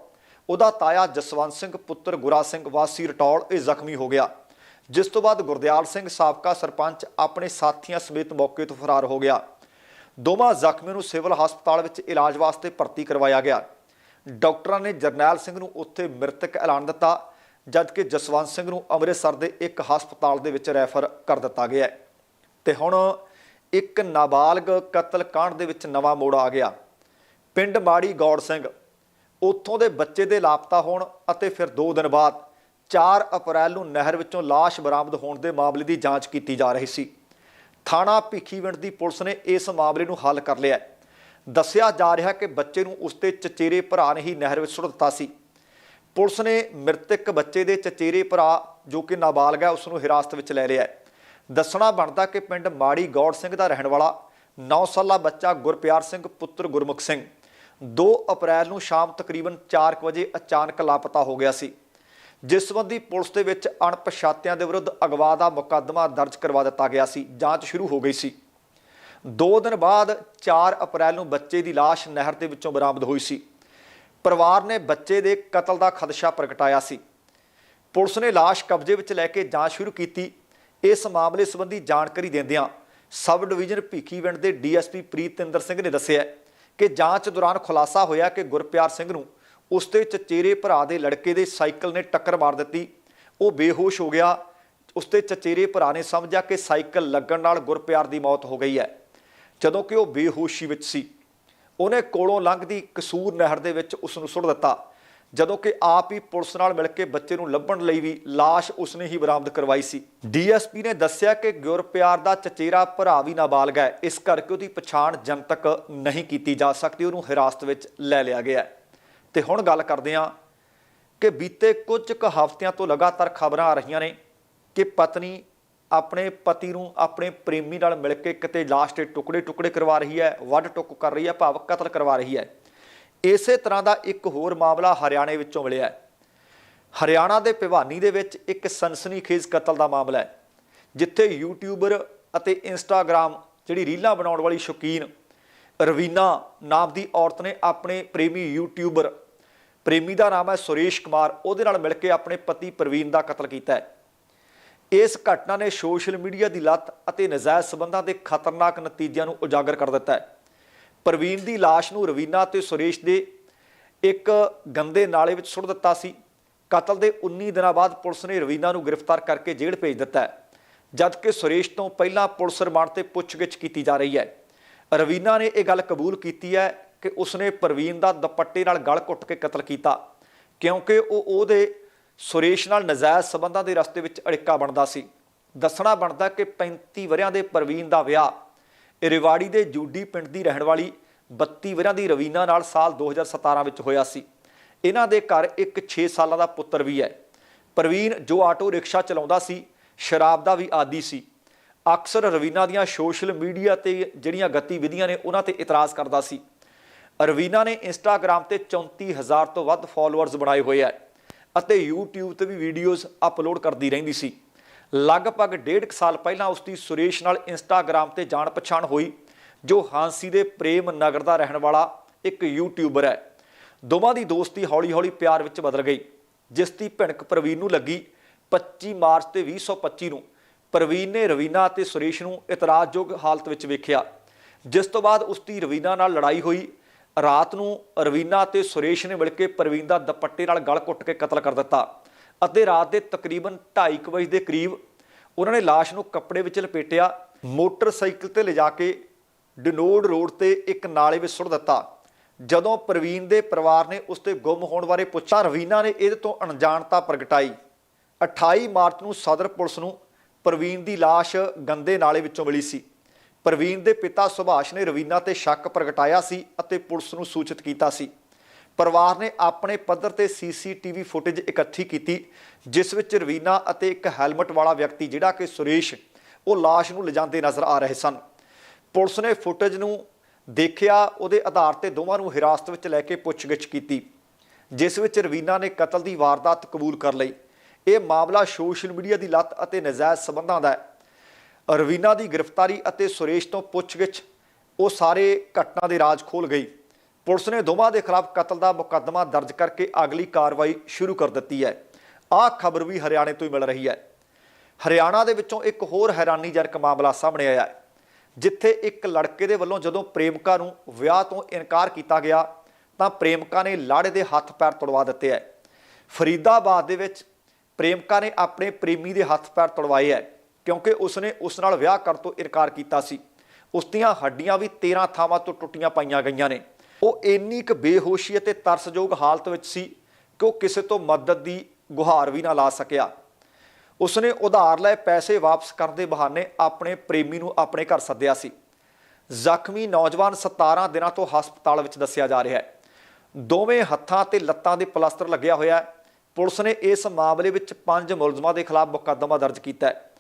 ਉਹਦਾ ਤਾਇਆ ਜਸਵੰਤ ਸਿੰਘ ਪੁੱਤਰ ਗੁਰਾ ਸਿੰਘ, ਵਾਸੀ ਰਟੌਲ ਇਹ ਜ਼ਖਮੀ ਹੋ ਗਿਆ, ਜਿਸ ਤੋਂ ਬਾਅਦ ਗੁਰਦਿਆਲ ਸਿੰਘ ਸਾਬਕਾ ਸਰਪੰਚ ਆਪਣੇ ਸਾਥੀਆਂ ਸਮੇਤ ਮੌਕੇ ਤੋਂ ਫਰਾਰ ਹੋ ਗਿਆ। ਦੋਵਾਂ ਜ਼ਖਮੀਆਂ ਨੂੰ ਸਿਵਲ ਹਸਪਤਾਲ ਵਿੱਚ ਇਲਾਜ ਵਾਸਤੇ ਭਰਤੀ ਕਰਵਾਇਆ ਗਿਆ। ਡਾਕਟਰਾਂ ਨੇ ਜਰਨੈਲ ਸਿੰਘ ਨੂੰ ਉੱਥੇ ਮ੍ਰਿਤਕ ਐਲਾਨ ਦਿੱਤਾ ਜਦਕਿ ਜਸਵੰਤ ਸਿੰਘ ਨੂੰ ਅੰਮ੍ਰਿਤਸਰ ਦੇ ਇੱਕ ਹਸਪਤਾਲ ਦੇ ਵਿੱਚ ਰੈਫਰ ਕਰ ਦਿੱਤਾ ਗਿਆ ਹੈ। ਤੇ ਹੁਣ ਇੱਕ ਨਾਬਾਲਗ ਕਤਲ ਕਾਂਡ ਦੇ ਵਿੱਚ ਨਵਾਂ ਮੋੜ ਆ ਗਿਆ। ਪਿੰਡ ਮਾੜੀ ਗੌੜ ਸਿੰਘ, ਉੱਥੋਂ ਦੇ ਬੱਚੇ ਦੇ ਲਾਪਤਾ ਹੋਣ ਅਤੇ ਫਿਰ 2 ਦਿਨ ਬਾਅਦ 4 ਅਪ੍ਰੈਲ ਨੂੰ ਨਹਿਰ ਵਿੱਚੋਂ ਲਾਸ਼ ਬਰਾਮਦ ਹੋਣ ਦੇ ਮਾਮਲੇ ਦੀ ਜਾਂਚ ਕੀਤੀ ਜਾ ਰਹੀ ਸੀ। ਥਾਣਾ ਭਿੱਖੀਵਿੰਡ ਦੀ ਪੁਲਿਸ ਨੇ ਇਸ ਮਾਮਲੇ ਨੂੰ ਹੱਲ ਕਰ ਲਿਆ ਦੱਸਿਆ ਜਾ ਰਿਹਾ ਕਿ ਬੱਚੇ ਨੂੰ ਉਸਦੇ ਚਚੇਰੇ ਭਰਾ ਨੇ ਹੀ ਨਹਿਰ ਵਿੱਚ ਸੁੱਟ ਦਿੱਤਾ ਸੀ। ਪੁਲਿਸ ਨੇ ਮ੍ਰਿਤਕ ਬੱਚੇ ਦੇ ਚਚੇਰੇ ਭਰਾ ਜੋ ਕਿ ਨਾਬਾਲਗ ਹੈ ਉਸ ਨੂੰ ਹਿਰਾਸਤ ਵਿੱਚ ਲੈ ਲਿਆ ਹੈ। ਦੱਸਣਾ ਬਣਦਾ ਕਿ ਪਿੰਡ ਮਾੜੀ ਗੌੜ ਸਿੰਘ ਦਾ ਰਹਿਣ ਵਾਲਾ 9 ਸਾਲਾ ਬੱਚਾ ਗੁਰਪਿਆਰ ਸਿੰਘ ਪੁੱਤਰ ਗੁਰਮੁਖ ਸਿੰਘ। 2 ਅਪ੍ਰੈਲ ਨੂੰ ਸ਼ਾਮ ਤਕਰੀਬਨ 4 ਵਜੇ ਅਚਾਨਕ ਲਾਪਤਾ ਹੋ ਗਿਆ ਸੀ। ਜਿਸ ਸੰਬੰਧੀ ਪੁਲਿਸ ਦੇ ਵਿੱਚ ਅਣਪਛਾਤਿਆਂ ਦੇ ਵਿਰੁੱਧ ਅਗਵਾ ਦਾ ਮੁਕੱਦਮਾ ਦਰਜ ਕਰਵਾ ਦਿੱਤਾ ਗਿਆ ਸੀ, ਜਾਂਚ ਸ਼ੁਰੂ ਹੋ ਗਈ ਸੀ। 2 ਦਿਨ ਬਾਅਦ 4 ਅਪ੍ਰੈਲ ਨੂੰ ਬੱਚੇ ਦੀ ਲਾਸ਼ ਨਹਿਰ ਦੇ ਵਿੱਚੋਂ ਬਰਾਮਦ ਹੋਈ ਸੀ। ਪਰਿਵਾਰ ਨੇ ਬੱਚੇ ਦੇ ਕਤਲ ਦਾ ਖਦਸ਼ਾ ਪ੍ਰਗਟਾਇਆ ਸੀ। ਪੁਲਿਸ ਨੇ ਲਾਸ਼ ਕਬਜ਼ੇ ਵਿੱਚ ਲੈ ਕੇ ਜਾਂਚ ਸ਼ੁਰੂ ਕੀਤੀ। ਇਸ ਮਾਮਲੇ ਸੰਬੰਧੀ ਜਾਣਕਾਰੀ ਦਿੰਦਿਆਂ ਸਬ ਡਿਵੀਜ਼ਨ ਭੀਖੀਵਿੰਡ ਦੇ ਡੀਐਸਪੀ ਪ੍ਰੀਤਿੰਦਰ ਸਿੰਘ ਨੇ ਦੱਸਿਆ ਕਿ ਜਾਂਚ ਦੌਰਾਨ ਖੁਲਾਸਾ ਹੋਇਆ ਕਿ ਗੁਰਪਿਆਰ ਸਿੰਘ ਨੂੰ ਉਸ ਦੇ ਚਚੇਰੇ ਭਰਾ ਦੇ ਲੜਕੇ ਦੇ ਸਾਈਕਲ ਨੇ ਟੱਕਰ ਮਾਰ ਦਿੱਤੀ। ਉਹ ਬੇਹੋਸ਼ ਹੋ ਗਿਆ। ਉਸ ਦੇ ਚਚੇਰੇ ਭਰਾ ਨੇ ਸਮਝਿਆ ਕਿ ਸਾਈਕਲ ਲੱਗਣ ਨਾਲ ਗੁਰਪਿਆਰ ਦੀ ਮੌਤ ਹੋ ਗਈ ਹੈ। ਜਦੋਂ ਕਿ ਉਹ ਬੇਹੋਸ਼ੀ ਵਿੱਚ ਸੀ। ਉਹਨੇ ਕੋਲੋਂ ਲੰਘਦੀ ਕਸੂਰ ਨਹਿਰ ਦੇ ਵਿੱਚ ਉਸ ਨੂੰ ਸੁੱਟ ਦਿੱਤਾ। ਜਦੋਂ ਕਿ ਆਪ ਹੀ ਪੁਲਿਸ ਨਾਲ ਮਿਲ ਕੇ ਬੱਚੇ ਨੂੰ ਲੱਭਣ ਲਈ ਵੀ ਲਾਸ਼ ਉਸਨੇ ਹੀ ਬਰਾਮਦ ਕਰਵਾਈ ਸੀ। ਡੀਐਸਪੀ ਨੇ ਦੱਸਿਆ ਕਿ ਗੁਰਪਿਆਰ ਦਾ ਚਚੇਰਾ ਭਰਾ ਵੀ ਨਾਬਾਲਗ ਹੈ। ਇਸ ਕਰਕੇ ਉਹਦੀ ਪਛਾਣ ਜਨਤਕ ਨਹੀਂ ਕੀਤੀ ਜਾ ਸਕਦੀ, ਉਹਨੂੰ ਹਿਰਾਸਤ ਵਿੱਚ ਲੈ ਲਿਆ ਗਿਆ ਹੈ। ਤੇ ਹੁਣ ਗੱਲ ਕਰਦੇ ਹਾਂ ਕਿ ਬੀਤੇ ਕੁਝ ਕੁ ਹਫ਼ਤਿਆਂ ਤੋਂ ਲਗਾਤਾਰ ਖਬਰਾਂ ਆ ਰਹੀਆਂ ਨੇ ਕਿ ਪਤਨੀ ਆਪਣੇ ਪਤੀ ਨੂੰ ਆਪਣੇ ਪ੍ਰੇਮੀ ਨਾਲ ਮਿਲ ਕੇ ਕਿਤੇ ਲਾਸ਼ ਦੇ ਟੁਕੜੇ ਟੁਕੜੇ ਕਰਵਾ ਰਹੀ ਹੈ, ਵੱਢ ਟੁੱਕ ਕਰ ਰਹੀ ਹੈ ਭਾਵ ਕਤਲ ਕਰਵਾ ਰਹੀ ਹੈ। ਇਸੇ ਤਰ੍ਹਾਂ ਦਾ ਇੱਕ ਹੋਰ ਮਾਮਲਾ ਹਰਿਆਣੇ ਵਿੱਚੋਂ ਮਿਲਿਆ ਹੈ। ਹਰਿਆਣਾ ਦੇ ਭਿਵਾਨੀ ਦੇ ਵਿੱਚ ਇੱਕ ਸਨਸਨੀਖੇਜ਼ ਕਤਲ ਦਾ ਮਾਮਲਾ ਹੈ, ਜਿੱਥੇ ਯੂਟਿਊਬਰ ਅਤੇ ਇੰਸਟਾਗ੍ਰam ਜਿਹੜੀ ਰੀਲਾਂ ਬਣਾਉਣ ਵਾਲੀ ਸ਼ੌਕੀਨ ਰਵੀਨਾ ਨਾਮ ਦੀ ਔਰਤ ਨੇ ਆਪਣੇ ਪ੍ਰੇਮੀ ਯੂਟਿਊਬਰ, ਪ੍ਰੇਮੀ ਦਾ ਨਾਮ ਹੈ ਸੁਰੇਸ਼ ਕੁਮਾਰ, ਉਹਦੇ ਨਾਲ ਮਿਲ ਕੇ ਆਪਣੇ ਪਤੀ ਪ੍ਰਵੀਨ ਦਾ ਕਤਲ ਕੀਤਾ ਹੈ। ਇਸ ਘਟਨਾ ਨੇ ਸੋਸ਼ਲ ਮੀਡੀਆ ਦੀ ਲੱਤ ਅਤੇ ਨਜਾਇਜ਼ ਸਬੰਧਾਂ ਦੇ ਖਤਰਨਾਕ ਨਤੀਜਿਆਂ ਨੂੰ ਉਜਾਗਰ ਕਰ ਦਿੱਤਾ ਹੈ। ਪ੍ਰਵੀਨ ਦੀ ਲਾਸ਼ ਨੂੰ ਰਵੀਨਾ ਤੇ ਸੁਰੇਸ਼ ਦੇ ਇੱਕ ਗੰਦੇ ਨਾਲੇ ਵਿੱਚ ਸੁੱਟ ਦਿੱਤਾ ਸੀ। ਕਤਲ ਦੇ 19 ਦਿਨਾਂ ਬਾਅਦ ਪੁਲਿਸ ਨੇ ਰਵੀਨਾ ਨੂੰ ਗ੍ਰਿਫਤਾਰ ਕਰਕੇ ਜੇਲ੍ਹ ਭੇਜ ਦਿੱਤਾ ਹੈ, ਜਦਕਿ ਸੁਰੇਸ਼ ਤੋਂ ਪਹਿਲਾਂ ਪੁਲਿਸ ਰਿਮਾਂਡ ਤੇ ਪੁੱਛਗਿੱਛ ਕੀਤੀ ਜਾ ਰਹੀ ਹੈ। ਰਵੀਨਾ ਨੇ ਇਹ ਗੱਲ ਕਬੂਲ ਕੀਤੀ ਹੈ ਕਿ ਉਸਨੇ ਪ੍ਰਵੀਨ ਦਾ ਦੁਪੱਟੇ ਨਾਲ ਗਲ ਘੁੱਟ ਕੇ ਕਤਲ ਕੀਤਾ, ਕਿਉਂਕਿ ਉਹ ਉਹਦੇ ਸੁਰੇਸ਼ ਨਾਲ ਨਜਾਇਜ਼ ਸਬੰਧਾਂ ਦੇ ਰਸਤੇ ਵਿੱਚ ਅੜਿੱਕਾ ਬਣਦਾ ਸੀ। ਦੱਸਣਾ ਬਣਦਾ ਕਿ 35 ਵਰਿਆਂ ਦੇ ਪ੍ਰਵੀਨ ਦਾ ਵਿਆਹ ਰਿਵਾੜੀ ਦੇ ਜੂਡੀ ਪਿੰਡ ਦੀ ਰਹਿਣ ਵਾਲੀ 32 ਵਰਿਆਂ ਦੀ ਰਵੀਨਾ ਨਾਲ ਸਾਲ 2017 ਵਿੱਚ ਹੋਇਆ ਸੀ। ਇਹਨਾਂ ਦੇ ਘਰ ਇੱਕ 6 ਸਾਲਾਂ ਦਾ ਪੁੱਤਰ ਵੀ ਹੈ। ਪ੍ਰਵੀਨ ਜੋ ਆਟੋ ਰਿਕਸ਼ਾ ਚਲਾਉਂਦਾ ਸੀ, ਸ਼ਰਾਬ ਦਾ ਵੀ ਆਦੀ ਸੀ। ਅਕਸਰ ਰਵੀਨਾ ਦੀਆਂ ਸੋਸ਼ਲ ਮੀਡੀਆ ਤੇ ਜਿਹੜੀਆਂ ਗਤੀਵਿਧੀਆਂ ਨੇ ਉਹਨਾਂ ਤੇ ਇਤਰਾਜ਼ ਕਰਦਾ ਸੀ। ਰਵੀਨਾ ਨੇ ਇੰਸਟਾਗ੍ਰam ਤੇ 34000 ਤੋਂ ਵੱਧ ਫਾਲੋਅਰਸ ਬਣਾਏ ਹੋਏ ਆ। ਅਤੇ YouTube ਤੇ ਵੀ ਵੀਡੀਓਜ਼ ਅਪਲੋਡ ਕਰਦੀ ਰਹਿੰਦੀ ਸੀ। ਲਗਭਗ ਡੇਢ ਕੁ ਸਾਲ ਪਹਿਲਾਂ ਉਸ ਦੀ ਸੁਰੇਸ਼ ਨਾਲ ਇੰਸਟਾਗ੍ਰam ਤੇ ਜਾਣ ਪਛਾਣ ਹੋਈ, ਜੋ ਹਾਂਸੀ ਦੇ ਪ੍ਰੇਮ ਨਗਰ ਦਾ ਰਹਿਣ ਵਾਲਾ ਇੱਕ ਯੂਟਿਊਬਰ ਹੈ। ਦੋਵਾਂ ਦੀ ਦੋਸਤੀ ਹੌਲੀ-ਹੌਲੀ ਪਿਆਰ ਵਿੱਚ ਬਦਲ ਗਈ, ਜਿਸ ਦੀ ਭਿਣਕ ਪ੍ਰਵੀਨ ਨੂੰ ਲੱਗੀ 25 ਮਾਰਚ ਤੇ 2025 ਨੂੰ। ਪ੍ਰਵੀਨ ਨੇ ਰਵੀਨਾ ਅਤੇ ਸੁਰੇਸ਼ ਨੂੰ ਇਤਰਾਜ਼ਯੋਗ ਹਾਲਤ ਵਿੱਚ ਵੇਖਿਆ, ਜਿਸ ਤੋਂ ਬਾਅਦ ਉਸ ਦੀ ਰਵੀਨਾ ਨਾਲ ਲੜਾਈ ਹੋਈ ਰਾਤ ਨੂੰ ਰਵੀਨਾ ਅਤੇ ਸੁਰੇਸ਼ ਨੇ ਮਿਲ ਕੇ ਪ੍ਰਵੀਨ ਦਾ ਦੁਪੱਟੇ ਨਾਲ ਗਲ ਕੁੱਟ ਕੇ ਕਤਲ ਕਰ ਦਿੱਤਾ ਅਤੇ ਰਾਤ ਦੇ ਤਕਰੀਬਨ 2:30 ਵਜੇ ਦੇ ਕਰੀਬ ਉਹਨਾਂ ਨੇ ਲਾਸ਼ ਨੂੰ ਕੱਪੜੇ ਵਿੱਚ ਲਪੇਟਿਆ, ਮੋਟਰਸਾਈਕਲ ਤੇ ਲਿਜਾ ਕੇ ਡਿਨੋਡ ਰੋਡ ਤੇ ਇੱਕ ਨਾਲੇ ਵਿੱਚ ਸੁੱਟ ਦਿੱਤਾ। ਜਦੋਂ ਪ੍ਰਵੀਨ ਦੇ ਪਰਿਵਾਰ ਨੇ ਉਸ ਤੇ ਗੁੰਮ ਹੋਣ ਬਾਰੇ ਪੁੱਛਿਆ, ਰਵੀਨਾ ਨੇ ਇਹਦੇ ਤੋਂ ਅਣਜਾਣਤਾ ਪ੍ਰਗਟਾਈ। 28 ਮਾਰਚ ਨੂੰ ਸਦਰ ਪੁਲਿਸ ਨੂੰ ਪ੍ਰਵੀਨ ਦੀ ਲਾਸ਼ ਗੰਦੇ ਨਾਲੇ ਵਿੱਚੋਂ ਮਿਲੀ ਸੀ। ਪ੍ਰਵੀਨ ਦੇ ਪਿਤਾ ਸੁਭਾਸ਼ ਨੇ ਰਵੀਨਾ ਤੇ ਸ਼ੱਕ ਪ੍ਰਗਟਾਇਆ ਸੀ ਅਤੇ ਪੁਲਿਸ ਨੂੰ ਸੂਚਿਤ ਕੀਤਾ ਸੀ। ਪਰਿਵਾਰ ਨੇ ਆਪਣੇ ਪੱਧਰ ਤੇ ਸੀਸੀਟੀਵੀ ਫੁਟੇਜ ਇਕੱਠੀ ਕੀਤੀ, ਜਿਸ ਵਿੱਚ ਰਵੀਨਾ ਅਤੇ ਇੱਕ ਹੈਲਮਟ ਵਾਲਾ ਵਿਅਕਤੀ ਜਿਹੜਾ ਕਿ ਸੁਰੇਸ਼, ਉਹ ਲਾਸ਼ ਨੂੰ ਲਿਜਾਂਦੇ ਨਜ਼ਰ ਆ ਰਹੇ ਸਨ। ਪੁਲਿਸ ਨੇ ਫੁਟੇਜ ਨੂੰ ਦੇਖਿਆ, ਉਹਦੇ ਆਧਾਰ ਤੇ ਦੋਵਾਂ ਨੂੰ ਹਿਰਾਸਤ ਵਿੱਚ ਲੈ ਕੇ ਪੁੱਛਗਿੱਛ ਕੀਤੀ, ਜਿਸ ਵਿੱਚ ਰਵੀਨਾ ਨੇ ਕਤਲ ਦੀ ਵਾਰਦਾਤ ਕਬੂਲ ਕਰ ਲਈ। ਇਹ ਮਾਮਲਾ ਸੋਸ਼ਲ ਮੀਡੀਆ ਦੀ ਲੱਤ ਅਤੇ ਨਜਾਇਜ਼ ਸਬੰਧਾਂ ਦਾ ਹੈ। ਰਵੀਨਾ ਦੀ ਗ੍ਰਿਫਤਾਰੀ ਅਤੇ ਸੁਰੇਸ਼ ਤੋਂ ਪੁੱਛਗਿੱਛ, ਉਹ ਸਾਰੇ ਘਟਨਾ ਦੇ ਰਾਜ ਖੋਲ ਗਈ। ਪੁਲਿਸ ਨੇ ਦੋਵਾਂ ਦੇ ਖਿਲਾਫ ਕਤਲ ਦਾ ਮੁਕੱਦਮਾ ਦਰਜ ਕਰਕੇ ਅਗਲੀ ਕਾਰਵਾਈ ਸ਼ੁਰੂ ਕਰ ਦਿੱਤੀ ਹੈ। ਆਹ ਖਬਰ ਵੀ ਹਰਿਆਣੇ ਤੋਂ ਹੀ ਮਿਲ ਰਹੀ ਹੈ। ਹਰਿਆਣਾ ਦੇ ਵਿੱਚੋਂ ਇੱਕ ਹੋਰ ਹੈਰਾਨੀਜਨਕ ਮਾਮਲਾ ਸਾਹਮਣੇ ਆਇਆ ਹੈ, ਜਿੱਥੇ ਇੱਕ ਲੜਕੇ ਦੇ ਵੱਲੋਂ ਜਦੋਂ ਪ੍ਰੇਮਿਕਾ ਨੂੰ ਵਿਆਹ ਤੋਂ ਇਨਕਾਰ ਕੀਤਾ ਗਿਆ, ਤਾਂ ਪ੍ਰੇਮਿਕਾ ਨੇ ਲਾੜੇ ਦੇ ਹੱਥ ਪੈਰ ਤੜਵਾ ਦਿੱਤੇ ਹੈ। ਫਰੀਦਾਬਾਦ ਦੇ ਵਿੱਚ ਪ੍ਰੇਮਿਕਾ ਨੇ ਆਪਣੇ ਪ੍ਰੇਮੀ ਦੇ ਹੱਥ ਪੈਰ ਤੜਵਾਏ ਹੈ। ਕਿਉਂਕਿ ਉਸਨੇ ਉਸ ਨਾਲ ਵਿਆਹ ਕਰਨ ਤੋਂ ਇਨਕਾਰ ਕੀਤਾ ਸੀ। ਉਸ ਦੀਆਂ ਹੱਡੀਆਂ ਵੀ 13 ਥਾਵਾਂ ਤੋਂ ਟੁੱਟੀਆਂ ਪਾਈਆਂ ਗਈਆਂ ਨੇ। ਉਹ ਇੰਨੀ ਕੁ ਬੇਹੋਸ਼ੀ ਅਤੇ ਤਰਸਯੋਗ ਹਾਲਤ ਵਿੱਚ ਸੀ ਕਿ ਉਹ ਕਿਸੇ ਤੋਂ ਮਦਦ ਦੀ ਗੁਹਾਰ ਵੀ ਨਾ ਲਾ ਸਕਿਆ। ਉਸਨੇ ਉਧਾਰ ਲਏ ਪੈਸੇ ਵਾਪਸ ਕਰਨ ਦੇ ਬਹਾਨੇ ਆਪਣੇ ਪ੍ਰੇਮੀ ਨੂੰ ਆਪਣੇ ਘਰ ਸੱਦਿਆ ਸੀ। ਜ਼ਖਮੀ ਨੌਜਵਾਨ 17 ਦਿਨਾਂ ਤੋਂ ਹਸਪਤਾਲ ਵਿੱਚ ਦੱਸਿਆ ਜਾ ਰਿਹਾ ਹੈ। ਦੋਵੇਂ ਹੱਥਾਂ ਤੇ ਲੱਤਾਂ ਦੇ ਪਲਾਸਟਰ ਲੱਗਿਆ ਹੋਇਆ ਹੈ। ਪੁਲਿਸ ਨੇ ਇਸ ਮਾਮਲੇ ਵਿੱਚ ਪੰਜ ਮੁਲਜ਼ਮਾਂ ਦੇ ਖਿਲਾਫ ਮੁਕੱਦਮਾ ਦਰਜ ਕੀਤਾ ਹੈ।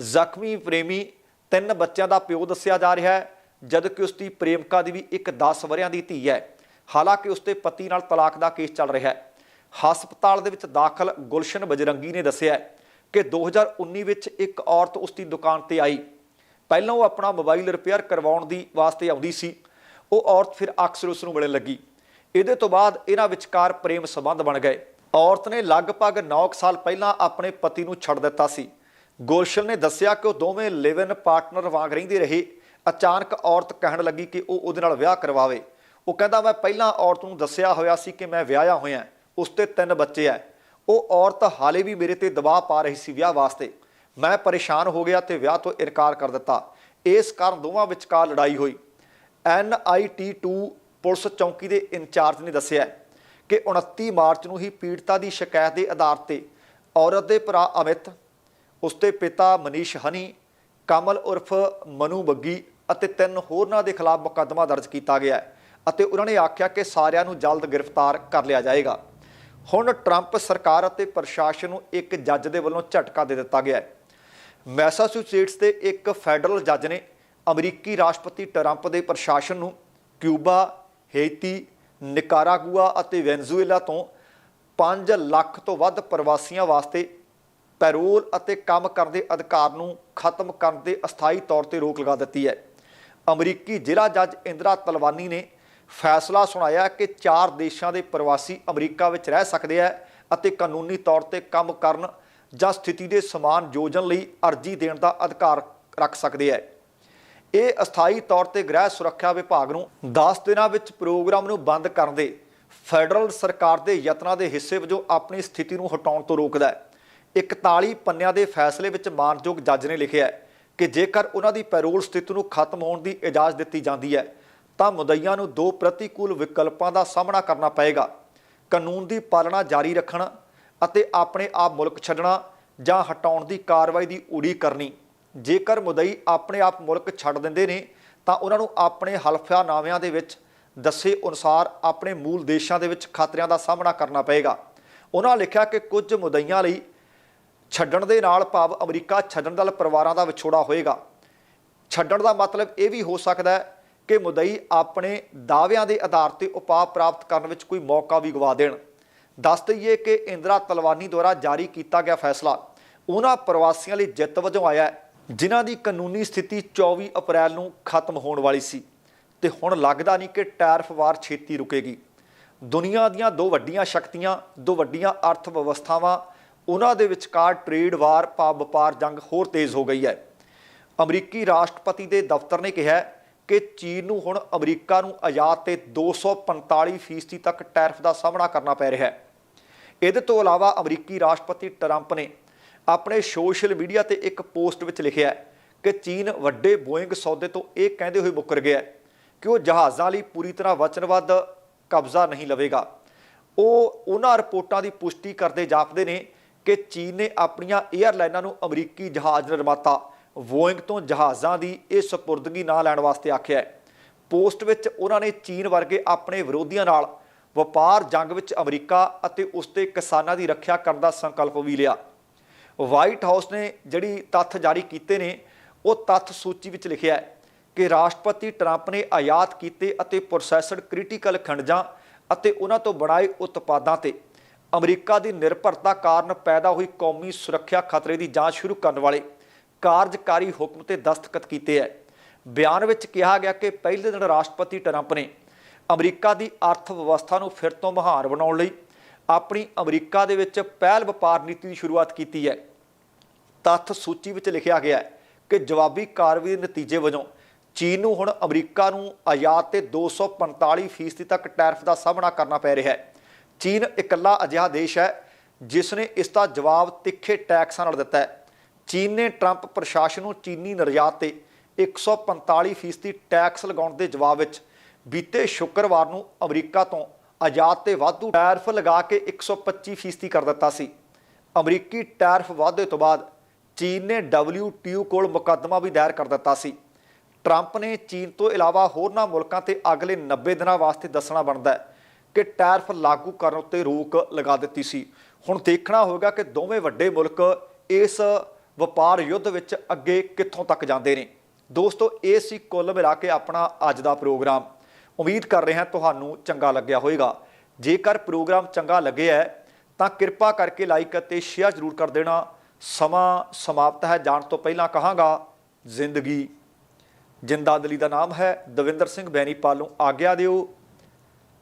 ਜ਼ਖਮੀ ਪ੍ਰੇਮੀ ਤਿੰਨ ਬੱਚਿਆਂ ਦਾ ਪਿਓ ਦੱਸਿਆ ਜਾ ਰਿਹਾ ਹੈ, ਜਦਕਿ ਉਸ ਦੀ ਪ੍ਰੇਮਿਕਾ ਦੀ ਵੀ ਇੱਕ 10 ਵਰਿਆਂ ਦੀ ਧੀ ਹੈ। ਹਾਲਾਂਕਿ ਉਸ ਦੇ ਪਤੀ ਨਾਲ ਤਲਾਕ ਦਾ ਕੇਸ ਚੱਲ ਰਿਹਾ ਹੈ। ਹਸਪਤਾਲ ਦੇ ਵਿੱਚ ਦਾਖਲ ਗੁਲਸ਼ਨ ਬਜਰੰਗੀ ਨੇ ਦੱਸਿਆ ਹੈ ਕਿ 2019 ਵਿੱਚ ਇੱਕ ਔਰਤ ਉਸ ਦੀ ਦੁਕਾਨ ਤੇ ਆਈ। ਪਹਿਲਾਂ ਉਹ ਆਪਣਾ ਮੋਬਾਈਲ ਰਿਪੇਅਰ ਕਰਵਾਉਣ ਦੀ ਵਾਸਤੇ ਆਉਂਦੀ ਸੀ। ਉਹ ਔਰਤ ਫਿਰ ਅਕਸਰ ਉਸ ਨੂੰ ਮਿਲਣ ਲੱਗੀ। ਇਹਦੇ ਤੋਂ ਬਾਅਦ ਇਹਨਾਂ ਵਿਚਕਾਰ ਪ੍ਰੇਮ ਸੰਬੰਧ ਬਣ ਗਏ। ਔਰਤ ਨੇ ਲਗਭਗ 9 ਸਾਲ ਪਹਿਲਾਂ ਆਪਣੇ ਪਤੀ ਨੂੰ ਛੱਡ ਦਿੱਤਾ ਸੀ। ਗੁਲਸ਼ਨ ਨੇ ਦੱਸਿਆ ਕਿ ਉਹ ਦੋਵੇਂ ਲਿਵ ਇਨ ਪਾਰਟਨਰ ਵਾਂਗ ਰਹਿੰਦੇ ਰਹੇ। ਅਚਾਨਕ ਔਰਤ ਕਹਿਣ ਲੱਗੀ ਕਿ ਉਹ ਉਹਦੇ ਨਾਲ ਵਿਆਹ ਕਰਵਾਵੇ। ਉਹ ਕਹਿੰਦਾ, ਮੈਂ ਪਹਿਲਾਂ ਔਰਤ ਨੂੰ ਦੱਸਿਆ ਹੋਇਆ ਸੀ ਕਿ ਮੈਂ ਵਿਆਹਿਆ ਹੋਇਆ। ਉਸ ਤੇ ਤਿੰਨ ਬੱਚੇ ਐ। ਉਹ ਔਰਤ ਹਾਲੇ ਵੀ ਮੇਰੇ ਤੇ ਦਬਾਅ ਪਾ ਰਹੀ ਸੀ ਵਿਆਹ ਵਾਸਤੇ। ਮੈਂ ਪਰੇਸ਼ਾਨ ਹੋ ਗਿਆ ਤੇ ਵਿਆਹ ਤੋਂ ਇਨਕਾਰ ਕਰ ਦਿੱਤਾ। ਇਸ ਕਾਰਨ ਦੋਵਾਂ ਵਿਚਕਾਰ ਲੜਾਈ ਹੋਈ। NIT2 ਪੁਲਿਸ ਚੌਂਕੀ ਦੇ ਇੰਚਾਰਜ ਨੇ ਦੱਸਿਆ ਕਿ 29 ਮਾਰਚ ਨੂੰ ਹੀ ਪੀੜਤਾ ਦੀ ਸ਼ਿਕਾਇਤ ਦੇ ਆਧਾਰ ਤੇ ਔਰਤ ਦੇ ਭਰਾ ਅਮਿਤ ਉਸ ਦੇ ਪਿਤਾ ਮਨੀਸ਼ ਹਨੀ, ਕਮਲ ਉਰਫ ਮਨੂ ਬੱਗੀ ਅਤੇ ਤਿੰਨ ਹੋਰਨਾਂ ਦੇ ਖਿਲਾਫ ਮੁਕੱਦਮਾ ਦਰਜ ਕੀਤਾ ਗਿਆ ਹੈ ਅਤੇ ਉਹਨਾਂ ਨੇ ਆਖਿਆ ਕਿ ਸਾਰਿਆਂ ਨੂੰ ਜਲਦ ਗ੍ਰਿਫਤਾਰ ਕਰ ਲਿਆ ਜਾਏਗਾ। ਹੁਣ ਟਰੰਪ ਸਰਕਾਰ ਅਤੇ ਪ੍ਰਸ਼ਾਸਨ ਨੂੰ ਇੱਕ ਜੱਜ ਦੇ ਵੱਲੋਂ ਝਟਕਾ ਦੇ ਦਿੱਤਾ ਗਿਆ ਹੈ। ਮੈਸਾਚੂਸੇਟਸ ਦੇ ਇੱਕ ਫੈਡਰਲ ਜੱਜ ਨੇ ਅਮਰੀਕੀ ਰਾਸ਼ਟਰਪਤੀ ਟਰੰਪ ਦੇ ਪ੍ਰਸ਼ਾਸਨ ਨੂੰ ਕਿਊਬਾ, ਹੇਤੀ, ਨਿਕਾਰਾਗੁਆ ਅਤੇ ਵੈਨਜ਼ੂਏਲਾ ਤੋਂ 5 ਲੱਖ ਤੋਂ ਵੱਧ ਪ੍ਰਵਾਸੀਆਂ ਵਾਸਤੇ ਪੈਰੋਲ ਅਤੇ ਕੰਮ ਕਰਨ ਦੇ ਅਧਿਕਾਰ ਨੂੰ ਖਤਮ ਕਰਨ ਦੇ ਅਸਥਾਈ ਤੌਰ ਤੇ ਰੋਕ ਲਗਾ ਦਿੱਤੀ ਹੈ। ਅਮਰੀਕੀ ਜ਼ਿਲ੍ਹਾ ਜੱਜ ਇੰਦਰਾ ਤਲਵਾਨੀ ਨੇ ਫੈਸਲਾ ਸੁਣਾਇਆ ਕਿ ਚਾਰ ਦੇਸ਼ਾਂ ਦੇ ਪ੍ਰਵਾਸੀ ਅਮਰੀਕਾ ਵਿੱਚ ਰਹਿ ਸਕਦੇ ਹੈ ਅਤੇ ਕਾਨੂੰਨੀ ਤੌਰ ਤੇ ਕੰਮ ਕਰਨ ਜਾਂ ਸਥਿਤੀ ਦੇ ਸਮਾਨ ਯੋਜਨ ਲਈ ਅਰਜ਼ੀ ਦੇਣ ਦਾ ਅਧਿਕਾਰ ਰੱਖ ਸਕਦੇ ਹੈ। ਇਹ ਅਸਥਾਈ ਤੌਰ ਤੇ ਗ੍ਰਹਿ ਸੁਰੱਖਿਆ ਵਿਭਾਗ ਨੂੰ 10 ਦਿਨਾਂ ਵਿੱਚ ਪ੍ਰੋਗਰਾਮ ਨੂੰ ਬੰਦ ਕਰਨ ਦੇ ਫੈਡਰਲ ਸਰਕਾਰ ਦੇ ਯਤਨਾਂ ਦੇ ਹਿੱਸੇ ਵਜੋਂ ਆਪਣੀ ਸਥਿਤੀ ਨੂੰ ਹਟਾਉਣ ਤੋਂ ਰੋਕਦਾ ਹੈ। 41 ਪੰਨਿਆਂ ਦੇ ਫੈਸਲੇ ਵਿੱਚ ਮਾਨਯੋਗ ਜੱਜ ਨੇ ਲਿਖਿਆ ਹੈ ਕਿ ਜੇਕਰ ਉਹਨਾਂ ਦੀ ਪੈਰੋਲ ਸਥਿਤੀ ਨੂੰ ਖਤਮ ਹੋਣ ਦੀ ਇਜਾਜ਼ਤ ਦਿੱਤੀ ਜਾਂਦੀ ਹੈ, ਤਾਂ ਮੁਦਈਆਂ ਨੂੰ ਦੋ ਪ੍ਰਤੀਕੂਲ ਵਿਕਲਪਾਂ ਦਾ ਸਾਹਮਣਾ ਕਰਨਾ ਪਏਗਾ। ਕਾਨੂੰਨ ਦੀ ਪਾਲਣਾ ਜਾਰੀ ਰੱਖਣਾ ਅਤੇ ਆਪਣੇ ਆਪ ਮੁਲਕ ਛੱਡਣਾ ਜਾਂ ਹਟਾਉਣ ਦੀ ਕਾਰਵਾਈ ਦੀ ਉਡੀਕ ਕਰਨੀ। ਜੇਕਰ ਮੁਦਈ ਆਪਣੇ ਆਪ ਮੁਲਕ ਛੱਡ ਦਿੰਦੇ ਨੇ, ਤਾਂ ਉਹਨਾਂ ਨੂੰ ਆਪਣੇ ਹਲਫਨਾਮਿਆਂ ਦੇ ਵਿੱਚ ਦੱਸੇ ਅਨੁਸਾਰ ਆਪਣੇ ਮੂਲ ਦੇਸ਼ਾਂ ਦੇ ਵਿੱਚ ਖਤਰਿਆਂ ਦਾ ਸਾਹਮਣਾ ਕਰਨਾ ਪਏਗਾ। ਉਹਨਾਂ ਲਿਖਿਆ ਕਿ ਕੁਝ ਮੁਦਈਆਂ ਲਈ ਛੱਡਣ ਦੇ ਨਾਲ ਭਾਵ ਅਮਰੀਕਾ ਛੱਡਣ ਨਾਲ ਪਰਿਵਾਰਾਂ ਦਾ ਵਿਛੋੜਾ ਹੋਏਗਾ। ਛੱਡਣ ਦਾ ਮਤਲਬ ਇਹ ਵੀ ਹੋ ਸਕਦਾ ਹੈ ਕਿ ਮੁਦਈ ਆਪਣੇ ਦਾਅਵਿਆਂ ਦੇ ਆਧਾਰ ਤੇ ਉਪਾਅ ਪ੍ਰਾਪਤ ਕਰਨ ਵਿੱਚ ਕੋਈ ਮੌਕਾ ਵੀ ਗਵਾ ਦੇਣ। ਦੱਸ ਦਈਏ ਕਿ ਇੰਦਰਾ ਤਲਵਾਨੀ ਦੁਆਰਾ ਜਾਰੀ ਕੀਤਾ ਗਿਆ ਫੈਸਲਾ ਉਹਨਾਂ ਪ੍ਰਵਾਸੀਆਂ ਲਈ ਜਿੱਤ ਵਜੋਂ ਆਇਆ ਹੈ, ਜਿਨ੍ਹਾਂ ਦੀ ਕਾਨੂੰਨੀ ਸਥਿਤੀ 24 ਅਪ੍ਰੈਲ ਨੂੰ ਖਤਮ ਹੋਣ ਵਾਲੀ ਸੀ ਤੇ ਹੁਣ ਲੱਗਦਾ ਨਹੀਂ ਕਿ ਟੈਰਫ ਵਾਰ ਛੇਤੀ ਰੁਕੇਗੀ। ਦੁਨੀਆ ਦੀਆਂ ਦੋ ਵੱਡੀਆਂ ਸ਼ਕਤੀਆਂ, ਦੋ ਵੱਡੀਆਂ ਅਰਥ ਵਿਵਸਥਾਵਾਂ ਉਹਨਾਂ ਦੇ ਵਿਚਕਾਰ ਟ੍ਰੇਡ ਵਾਰ ਭਾਵ ਵਪਾਰ ਜੰਗ ਹੋਰ ਤੇਜ਼ ਹੋ ਗਈ ਹੈ। ਅਮਰੀਕੀ ਰਾਸ਼ਟਰਪਤੀ ਦੇ ਦਫ਼ਤਰ ਨੇ ਕਿਹਾ ਕਿ ਚੀਨ ਨੂੰ ਹੁਣ ਅਮਰੀਕਾ ਨੂੰ ਆਯਾਤ ਤੇ 245% ਫੀਸਦੀ ਤੱਕ ਟੈਰਿਫ ਦਾ ਸਾਹਮਣਾ ਕਰਨਾ ਪੈ ਰਿਹਾ ਹੈ। ਇਹਦੇ ਤੋਂ ਇਲਾਵਾ ਅਮਰੀਕੀ ਰਾਸ਼ਟਰਪਤੀ ਟਰੰਪ ਨੇ ਆਪਣੇ ਸੋਸ਼ਲ ਮੀਡੀਆ ਤੇ ਇੱਕ ਪੋਸਟ ਵਿੱਚ ਲਿਖਿਆ ਕਿ ਚੀਨ ਵੱਡੇ ਬੋਇੰਗ ਸੌਦੇ ਤੋਂ ਇਹ ਕਹਿੰਦੇ ਹੋਏ ਮੁੱਕਰ ਗਿਆ ਕਿ ਉਹ ਜਹਾਜ਼ਾਂ ਲਈ ਪੂਰੀ ਤਰ੍ਹਾਂ ਵਚਨਬੱਧ ਕਬਜ਼ਾ ਨਹੀਂ ਲਵੇਗਾ। ਉਹ ਉਹਨਾਂ ਰਿਪੋਰਟਾਂ ਦੀ ਪੁਸ਼ਟੀ ਕਰਦੇ ਜਾਪਦੇ ਨੇ ਕਿ ਚੀਨ ਨੇ ਆਪਣੀਆਂ 에ਅਰਲਾਈਨਾਂ ਨੂੰ ਅਮਰੀਕੀ ਜਹਾਜ਼ ਨਿਰਮਾਤਾ ਵੋਇੰਗ ਤੋਂ ਜਹਾਜ਼ਾਂ ਦੀ ਇਹ ਸਪੁਰਦਗੀ ਨਾ ਲੈਣ ਵਾਸਤੇ ਆਖਿਆ ਹੈ। ਪੋਸਟ ਵਿੱਚ ਉਹਨਾਂ ਨੇ ਚੀਨ ਵਰਗੇ ਆਪਣੇ ਵਿਰੋਧੀਆਂ ਨਾਲ ਵਪਾਰ ਜੰਗ ਵਿੱਚ ਅਮਰੀਕਾ ਅਤੇ ਉਸ ਦੇ ਕਿਸਾਨਾਂ ਦੀ ਰੱਖਿਆ ਕਰਨ ਦਾ ਸੰਕਲਪ ਵੀ ਲਿਆ। ਵਾਈਟ ਹਾਊਸ ਨੇ ਜਿਹੜੀ ਤੱਥ ਜਾਰੀ ਕੀਤੇ ਨੇ, ਉਹ ਤੱਥ ਸੂਚੀ ਵਿੱਚ ਲਿਖਿਆ ਹੈ ਕਿ ਰਾਸ਼ਟਰਪਤੀ ਟਰੰਪ ਨੇ ਆਯਾਤ ਕੀਤੇ ਅਤੇ ਪ੍ਰੋਸੈਸਡ ਕ੍ਰਿਟੀਕਲ ਖਣਜਾਂ ਅਤੇ ਉਹਨਾਂ ਤੋਂ ਬਣਾਏ ਉਤਪਾਦਾਂ ਤੇ ਅਮਰੀਕਾ ਦੀ ਨਿਰਭਰਤਾ ਕਾਰਨ ਪੈਦਾ ਹੋਈ ਕੌਮੀ ਸੁਰੱਖਿਆ ਖਤਰੇ ਦੀ ਜਾਂਚ ਸ਼ੁਰੂ ਕਰਨ ਵਾਲੇ ਕਾਰਜਕਾਰੀ ਹੁਕਮ ਤੇ ਦਸਤਖਤ ਕੀਤੇ ਹੈ ਬਿਆਨ ਵਿੱਚ ਕਿਹਾ ਗਿਆ ਕਿ ਪਹਿਲੇ ਦਿਨ ਰਾਸ਼ਟਰਪਤੀ ਟਰੰਪ ਨੇ ਅਮਰੀਕਾ ਦੀ ਅਰਥ ਵਿਵਸਥਾ ਨੂੰ ਫਿਰ ਤੋਂ ਮਹਾਨ ਬਣਾਉਣ ਲਈ ਆਪਣੀ ਅਮਰੀਕਾ ਦੇ ਵਿੱਚ ਪਹਿਲ ਵਪਾਰ ਨੀਤੀ ਦੀ ਸ਼ੁਰੂਆਤ ਕੀਤੀ ਹੈ ਤੱਥ ਸੂਚੀ ਵਿੱਚ ਲਿਖਿਆ ਗਿਆ ਹੈ ਕਿ ਜਵਾਬੀ ਕਾਰਵਾਈ ਦੇ ਨਤੀਜੇ ਵਜੋਂ ਚੀਨ ਨੂੰ ਹੁਣ ਅਮਰੀਕਾ ਨੂੰ ਆਯਾਤ ਤੇ 245% ਫੀਸਦੀ ਤੱਕ ਟੈਰਿਫ ਦਾ ਸਾਹਮਣਾ ਕਰਨਾ ਪੈ ਰਿਹਾ ਹੈ ਚੀਨ ਇਕੱਲਾ ਅਜਿਹਾ ਦੇਸ਼ ਹੈ ਜਿਸ ਨੇ ਇਸ ਦਾ ਜਵਾਬ ਤਿੱਖੇ ਟੈਕਸਾਂ ਨਾਲ ਦਿੱਤਾ ਹੈ। ਚੀਨ ਨੇ ਟਰੰਪ ਪ੍ਰਸ਼ਾਸਨ ਨੂੰ ਚੀਨੀ ਨਿਰਯਾਤ ਤੇ 145% ਫੀਸਦੀ ਟੈਕਸ ਲਗਾਉਣ ਦੇ ਜਵਾਬ ਵਿੱਚ ਬੀਤੇ ਸ਼ੁੱਕਰਵਾਰ ਨੂੰ ਅਮਰੀਕਾ ਤੋਂ ਆਜ਼ਾਦ ਤੇ ਵਾਧੂ ਟੈਰਫ ਲਗਾ ਕੇ 125% ਫੀਸਦੀ ਕਰ ਦਿੱਤਾ ਸੀ। ਅਮਰੀਕੀ ਟੈਰਫ ਵਾਧੇ ਤੋਂ ਬਾਅਦ ਚੀਨ ਨੇ WTO ਕੋਲ ਮੁਕੱਦਮਾ ਵੀ ਦਾਇਰ ਕਰ ਦਿੱਤਾ ਸੀ। ਟਰੰਪ ਨੇ ਚੀਨ ਤੋਂ ਇਲਾਵਾ ਹੋਰਨਾਂ ਮੁਲਕਾਂ ਤੇ ਅਗਲੇ 90 ਦਿਨਾਂ ਵਾਸਤੇ ਦੱਸਣਾ ਬਣਦਾ ਹੈ ਕਿ ਟੈਰਫ ਲਾਗੂ ਕਰਨ ਉੱਤੇ ਰੋਕ ਲਗਾ ਦਿੱਤੀ ਸੀ। ਹੁਣ ਦੇਖਣਾ ਹੋਵੇਗਾ ਕਿ ਦੋਵੇਂ ਵੱਡੇ ਮੁਲਕ ਇਸ ਵਪਾਰ ਯੁੱਧ ਵਿੱਚ ਅੱਗੇ ਕਿੱਥੋਂ ਤੱਕ ਜਾਂਦੇ ਨੇ। ਦੋਸਤੋ, ਇਹ ਸੀ ਕੁੱਲ ਮਿਲਾ ਕੇ ਆਪਣਾ ਅੱਜ ਦਾ ਪ੍ਰੋਗਰਾਮ। ਉਮੀਦ ਕਰ ਰਹੇ ਹਾਂ ਤੁਹਾਨੂੰ ਚੰਗਾ ਲੱਗਿਆ ਹੋਵੇਗਾ। ਜੇਕਰ ਪ੍ਰੋਗਰਾਮ ਚੰਗਾ ਲੱਗਿਆ ਹੈ, ਤਾਂ ਕਿਰਪਾ ਕਰਕੇ ਲਾਈਕ ਅਤੇ ਸ਼ੇਅਰ ਜ਼ਰੂਰ ਕਰ ਦੇਣਾ। ਸਮਾਂ ਸਮਾਪਤ ਹੈ। ਜਾਣ ਤੋਂ ਪਹਿਲਾਂ ਕਹਾਂਗਾ, ਜ਼ਿੰਦਗੀ। ਜਿੰਦਾਦਲੀ ਦਾ ਨਾਮ ਹੈ ਦਵਿੰਦਰ ਸਿੰਘ ਬੈਣੀਪਾਲ ਨੂੰ ਆਗਿਆ ਦਿਓ।